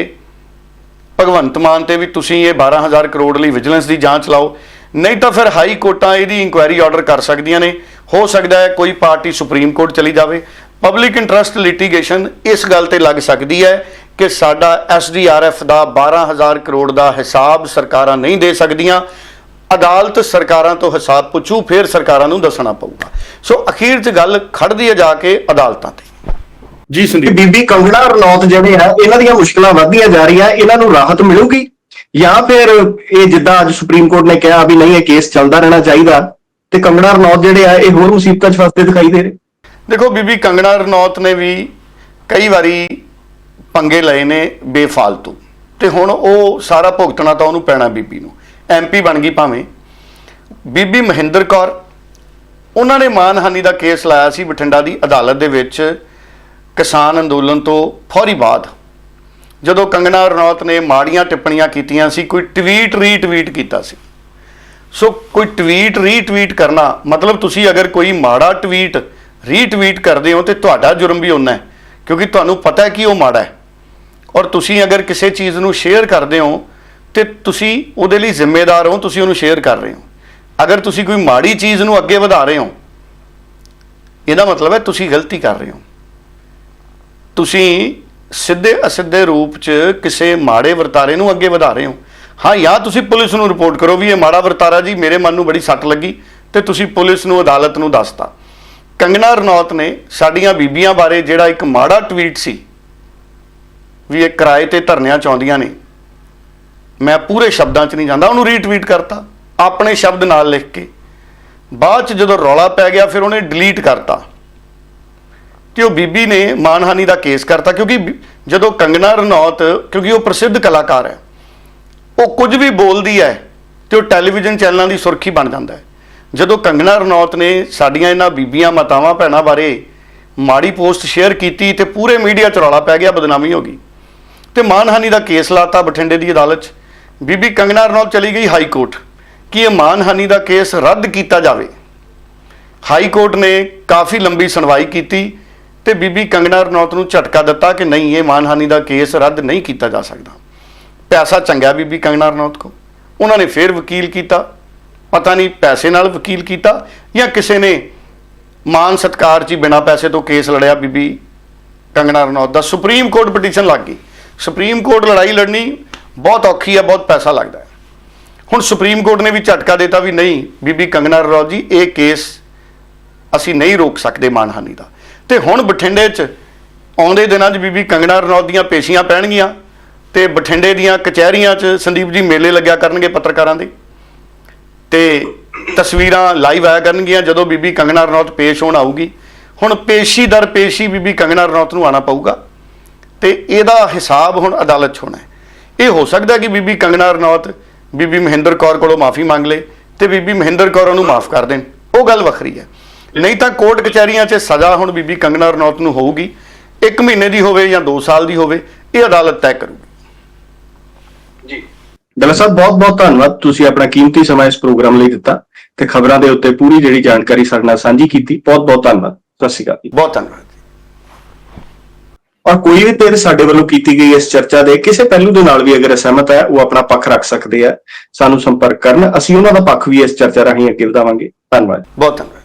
ਭਗਵੰਤ ਮਾਨ ਤੇ ਵੀ ਤੁਸੀਂ ਇਹ 12000 ਕਰੋੜ ਲਈ ਵਿਜੀਲੈਂਸ ਦੀ ਜਾਂਚ ਲਾਓ। ਨਹੀਂ ਤਾਂ ਫਿਰ ਹਾਈ ਕੋਰਟਾਂ ਇਹਦੀ ਇਨਕੁਆਇਰੀ ਆਰਡਰ ਕਰ ਸਕਦੀਆਂ ਨੇ। ਹੋ ਸਕਦਾ ਹੈ ਕੋਈ ਪਾਰਟੀ ਸੁਪਰੀਮ ਕੋਰਟ ਚਲੀ ਜਾਵੇ। ਪਬਲਿਕ ਇੰਟਰਸਟ ਲਿਟੀਗੇਸ਼ਨ ਇਸ ਗੱਲ ਤੇ ਲੱਗ ਸਕਦੀ ਹੈ ਕਿ ਸਾਡਾ ਐਸਡੀਆਰਐਫ ਦਾ 12000 ਕਰੋੜ ਦਾ ਹਿਸਾਬ ਸਰਕਾਰਾਂ ਨਹੀਂ ਦੇ ਸਕਦੀਆਂ। ਅਦਾਲਤ ਸਰਕਾਰਾਂ ਤੋਂ ਹਿਸਾਬ ਪੁੱਛੂ, ਫਿਰ ਸਰਕਾਰਾਂ ਨੂੰ ਦੱਸਣਾ ਪਊਗਾ। ਸੋ ਅਖੀਰ 'ਚ ਗੱਲ ਖੜਦੀ ਹੈ ਜਾ ਕੇ ਅਦਾਲਤਾਂ ਤੇ। ਜੀ ਸੰਦੀਪ। ਬੀਬੀ ਕੰਗਣਾ ਰਣੌਤ ਜਿਹੜੇ ਆ ਇਹਨਾਂ ਦੀਆਂ ਮੁਸ਼ਕਲਾਂ ਵਧਦੀਆਂ ਜਾ ਰਹੀਆਂ ਇਹਨਾਂ ਨੂੰ ਰਾਹਤ ਮਿਲੂਗੀ? ਜਾਂ ਫਿਰ ਇਹ ਜਿੱਦਾਂ ਅੱਜ ਸੁਪਰੀਮ ਕੋਰਟ ਨੇ ਕਿਹਾ ਵੀ ਨਹੀਂ ਇਹ ਕੇਸ ਚੱਲਦਾ ਰਹਿਣਾ ਚਾਹੀਦਾ ਤੇ ਕੰਗਣਾ ਰਣੌਤ ਜਿਹੜੇ ਆ ਇਹ ਹੋਰ ਮੁਸੀਬਤਾਂ 'ਚ ਫਸਦੇ ਦਿਖਾਈ ਦੇ ਰਹੇ। ਦੇਖੋ ਬੀਬੀ ਕੰਗਣਾ ਰਣੌਤ ਨੇ ਵੀ ਕਈ ਵਾਰੀ ਪੰਗੇ ਲਏ ਨੇ ਬੇਫਾਲਤੂ। ਤੇ ਹੁਣ ਉਹ ਸਾਰਾ ਭੁਗਤਣਾ ਤਾਂ ਉਹਨੂੰ ਪੈਣਾ ਬੀਬੀ ਨੂੰ। ਐਮਪੀ ਬਣ ਗਈ ਭਾਵੇਂ। ਬੀਬੀ ਮਹਿੰਦਰ ਕੌਰ ਉਹਨਾਂ ਨੇ ਮਾਨਹਾਨੀ ਦਾ ਕੇਸ ਲਾਇਆ ਸੀ ਬਠਿੰਡਾ ਦੀ ਅਦਾਲਤ ਦੇ ਵਿੱਚ। ਕਿਸਾਨ ਅੰਦੋਲਨ ਤੋਂ ਫੌਰੀ ਬਾਅਦ ਜਦੋਂ ਕੰਗਣਾ ਰਣੌਤ ਨੇ ਮਾੜੀਆਂ ਟਿੱਪਣੀਆਂ ਕੀਤੀਆਂ ਸੀ, ਕੋਈ ਟਵੀਟ ਰੀਟਵੀਟ ਕੀਤਾ ਸੀ। ਸੋ ਕੋਈ ਟਵੀਟ ਰੀਟਵੀਟ ਕਰਨਾ ਮਤਲਬ ਤੁਸੀਂ ਅਗਰ ਕੋਈ ਮਾੜਾ ਟਵੀਟ ਰੀਟਵੀਟ ਕਰਦੇ ਹੋ ਤੇ ਤੁਹਾਡਾ ਜੁਰਮ ਵੀ ਉਨਾ ਹੈ, ਕਿਉਂਕਿ ਤੁਹਾਨੂੰ ਪਤਾ ਹੈ ਕਿ ਉਹ ਮਾੜਾ ਹੈ। ਔਰ ਤੁਸੀਂ ਅਗਰ ਕਿਸੇ ਚੀਜ਼ ਨੂੰ ਸ਼ੇਅਰ ਕਰਦੇ ਹੋ ਤੇ ਤੁਸੀਂ ਉਹਦੇ ਲਈ ਜ਼ਿੰਮੇਦਾਰ ਹੋ, ਤੁਸੀਂ ਉਹਨੂੰ ਸ਼ੇਅਰ ਕਰ ਰਹੇ ਹੋ। ਅਗਰ ਤੁਸੀਂ ਕੋਈ ਮਾੜੀ ਚੀਜ਼ ਨੂੰ ਅੱਗੇ ਵਧਾ ਰਹੇ ਹੋ, ਇਹਦਾ ਮਤਲਬ ਹੈ ਤੁਸੀਂ ਗਲਤੀ ਕਰ ਰਹੇ ਹੋ। ਤੁਸੀਂ ਸਿੱਧੇ ਅਸਿੱਧੇ ਰੂਪ 'ਚ ਕਿਸੇ ਮਾੜੇ ਵਰਤਾਰੇ ਨੂੰ ਅੱਗੇ ਵਧਾ ਰਹੇ ਹੋ। ਹਾਂ, ਜਾਂ ਤੁਸੀਂ ਪੁਲਿਸ ਨੂੰ ਰਿਪੋਰਟ ਕਰੋ ਵੀ ਇਹ ਮਾੜਾ ਵਰਤਾਰਾ ਜੀ ਮੇਰੇ ਮਨ ਨੂੰ ਬੜੀ ਸੱਟ ਲੱਗੀ ਤੇ ਤੁਸੀਂ ਪੁਲਿਸ ਨੂੰ, ਅਦਾਲਤ ਨੂੰ ਦੱਸਤਾ। ਕੰਗਨਾ ਰਣੌਤ ਨੇ ਸਾਡੀਆਂ ਬੀਬੀਆਂ ਬਾਰੇ ਜਿਹੜਾ ਇੱਕ ਮਾੜਾ ਟਵੀਟ ਸੀ, ਵੀ ਇਹ ਕਿਰਾਏ ਤੇ ਧਰਨਿਆਂ ਚਾਹੁੰਦੀਆਂ ਨੇ। ਮੈਂ ਪੂਰੇ ਸ਼ਬਦਾਂ 'ਚ ਨਹੀਂ ਜਾਂਦਾ, ਉਹਨੂੰ ਰੀਟਵੀਟ ਕਰਤਾ, ਆਪਣੇ ਸ਼ਬਦ ਨਾਲ ਲਿਖ ਕੇ। ਬਾਅਦ 'ਚ ਜਦੋਂ ਰੌਲਾ ਪੈ ਗਿਆ, ਫਿਰ ਉਹਨੇ ਡਿਲੀਟ ਕਰਤਾ। ਤੇ ਉਹ ਬੀਬੀ ਨੇ ਮਾਨਹਾਨੀ ਦਾ ਕੇਸ ਕਰਤਾ, ਕਿਉਂਕਿ ਬੀ- ਜਦੋਂ ਕੰਗਨਾ ਰਣੌਤ, ਕਿਉਂਕਿ ਉਹ ਪ੍ਰਸਿੱਧ ਕਲਾਕਾਰ ਹੈ, ਉਹ ਕੁਝ ਵੀ ਬੋਲਦੀ ਹੈ ਤੇ ਉਹ ਟੈਲੀਵਿਜ਼ਨ ਚੈਨਲਾਂ ਦੀ ਸੁਰਖੀ ਬਣ ਜਾਂਦਾ ਹੈ। ਜਦੋਂ ਕੰਗਨਾ ਰਣੌਤ ਨੇ ਸਾਡੀਆਂ ਇਹਨਾਂ ਬੀਬੀਆਂ, ਮਾਤਾਵਾਂ, ਭੈਣਾਂ ਬਾਰੇ ਮਾੜੀ ਪੋਸਟ ਸ਼ੇਅਰ ਕੀਤੀ ਤੇ ਪੂਰੇ ਮੀਡੀਆ 'ਚ ਰੌਲਾ ਪੈ ਗਿਆ, ਬਦਨਾਮੀ ਹੋ ਗਈ। ਤੇ ਮਾਨਹਾਨੀ ਦਾ ਕੇਸ ਲਾਤਾ ਬਠਿੰਡੇ ਦੀ ਅਦਾਲਤ 'ਚ। ਬੀਬੀ ਕੰਗਨਾ ਰਣੌਤ ਚਲੀ ਗਈ ਹਾਈ ਕੋਰਟ, ਕਿ ਇਹ ਮਾਨਹਾਨੀ ਦਾ ਕੇਸ ਰੱਦ ਕੀਤਾ ਜਾਵੇ। ਹਾਈ ਕੋਰਟ ਨੇ ਕਾਫੀ ਲੰਬੀ ਸੁਣਵਾਈ ਕੀਤੀ ਤੇ ਬੀਬੀ ਕੰਗਨਾ ਰਣੌਤ ਨੂੰ ਝਟਕਾ ਦਿੱਤਾ ਕਿ ਨਹੀਂ, ਇਹ ਮਾਨਹਾਨੀ ਦਾ ਕੇਸ ਰੱਦ ਨਹੀਂ ਕੀਤਾ ਜਾ ਸਕਦਾ। ਪੈਸਾ ਚੰਗਾ ਬੀਬੀ ਕੰਗਨਾ ਰਣੌਤ ਕੋ। ਉਹਨਾਂ ਨੇ ਫੇਰ ਵਕੀਲ ਕੀਤਾ। ਪਤਾ ਨਹੀਂ ਪੈਸੇ ਨਾਲ ਵਕੀਲ ਕੀਤਾ ਜਾਂ ਕਿਸੇ ਨੇ ਮਾਨ ਸਤਕਾਰ 'ਚ ਹੀ ਬਿਨਾਂ ਪੈਸੇ ਤੋਂ ਕੇਸ ਲੜਿਆ ਬੀਬੀ ਕੰਗਨਾ ਰਣੌਤ ਦਾ। ਸੁਪਰੀਮ ਕੋਰਟ ਪਟੀਸ਼ਨ ਲੱਗ ਗਈ। ਸੁਪਰੀਮ ਕੋਰਟ ਲੜਾਈ ਲੜਨੀ ਬਹੁਤ ਔਖੀ ਹੈ, ਬਹੁਤ ਪੈਸਾ ਲੱਗਦਾ ਹੈ। ਹੁਣ ਸੁਪਰੀਮ ਕੋਰਟ ਨੇ ਵੀ ਝਟਕਾ ਦਿੱਤਾ ਵੀ ਨਹੀਂ, ਬੀਬੀ ਕੰਗਨਾ ਰਣੌਤ ਜੀ, ਇਹ ਕੇਸ ਅਸੀਂ ਨਹੀਂ ਰੋਕ ਸਕਦੇ ਮਾਨਹਾਨੀ ਦਾ। ਤੇ ਹੁਣ ਬਠਿੰਡੇ 'ਚ ਆਉਂਦੇ ਦਿਨਾਂ 'ਚ ਬੀਬੀ ਕੰਗਣਾ ਰਣੌਤ ਦੀਆਂ ਪੇਸ਼ੀਆਂ ਪੈਣਗੀਆਂ ਤੇ ਬਠਿੰਡੇ ਦੀਆਂ ਕਚਹਿਰੀਆਂ 'ਚ ਸੰਦੀਪ ਜੀ ਮੇਲੇ ਲੱਗਿਆ ਕਰਨਗੇ ਪੱਤਰਕਾਰਾਂ ਦੇ। ਤੇ ਤਸਵੀਰਾਂ ਲਾਈਵ ਆਇਆ ਕਰਨਗੀਆਂ ਜਦੋਂ ਬੀਬੀ ਕੰਗਣਾ ਰਣੌਤ ਪੇਸ਼ ਹੋਣ ਆਊਗੀ। ਹੁਣ ਪੇਸ਼ੀ ਦਰ ਪੇਸ਼ੀ ਬੀਬੀ ਕੰਗਣਾ ਰਣੌਤ ਨੂੰ ਆਣਾ ਪਊਗਾ। ਤੇ ਇਹਦਾ ਹਿਸਾਬ ਹੁਣ ਅਦਾਲਤ 'ਚ ਹੋਣਾ ਹੈ। ਇਹ ਹੋ ਸਕਦਾ ਕਿ ਬੀਬੀ ਕੰਗਣਾ ਰਣੌਤ, ਬੀਬੀ ਮਹਿੰਦਰ ਕੌਰ ਕੋਲੋਂ ਮਾਫੀ ਮੰਗ ਲੇ ਤੇ ਬੀਬੀ ਮਹਿੰਦਰ ਕੌਰ ਉਹਨੂੰ ਮਾਫ ਕਰ ਦੇਣ। ਉਹ ਗੱਲ ਵੱਖਰੀ ਹੈ। ਨਹੀਂ ਤਾਂ ਕੋਰਟ ਕਚਹਿਰੀਆਂ 'ਚ ਸਜ਼ਾ ਹੁਣ ਬੀਬੀ ਕੰਗਨਾ ਰਣੌਤ ਨੂੰ ਹੋਊਗੀ। 1 ਮਹੀਨੇ ਦੀ ਹੋਵੇ ਜਾਂ 2 ਸਾਲ ਦੀ ਹੋਵੇ ਇਹ ਅਦਾਲਤ ਤੈਅ ਕਰੂਗੀ। ਜੀ। ਦਲਾ ਸਾਹਿਬ ਬਹੁਤ ਬਹੁਤ ਧੰਨਵਾਦ। ਤੁਸੀਂ ਆਪਣਾ ਕੀਮਤੀ ਸਮਾਂ ਇਸ ਪ੍ਰੋਗਰਾਮ ਲਈ ਦਿੱਤਾ ਤੇ ਖਬਰਾਂ ਦੇ ਉੱਤੇ ਪੂਰੀ ਜਿਹੜੀ ਜਾਣਕਾਰੀ ਸਾਡੇ ਨਾਲ ਸਾਂਝੀ ਕੀਤੀ। ਬਹੁਤ ਬਹੁਤ ਧੰਨਵਾਦ। ਸਤਿ ਸ਼੍ਰੀ ਅਕਾਲ ਜੀ। ਬਹੁਤ ਧੰਨਵਾਦ ਔਰ ਕੋਈ ਵੀ ਧਿਰ ਸਾਡੇ ਵੱਲੋਂ ਕੀਤੀ ਗਈ ਇਸ ਚਰਚਾ ਦੇ ਕਿਸੇ ਪਹਿਲੂ ਦੇ ਨਾਲ ਵੀ ਅਗਰ ਸਹਿਮਤ ਹੈ ਉਹ ਆਪਣਾ ਪੱਖ ਰੱਖ ਸਕਦੇ ਆ। ਸਾਨੂੰ ਸੰਪਰਕ ਕਰਨ। ਅਸੀਂ ਉਹਨਾਂ ਦਾ ਪੱਖ ਵੀ ਇਸ ਚਰਚਾ ਰਾਹੀਂ ਅੱਗੇ ਵਧਾਵਾਂਗੇ। ਧੰਨਵਾਦ ਬਹੁਤ ਧੰਨਵਾਦ।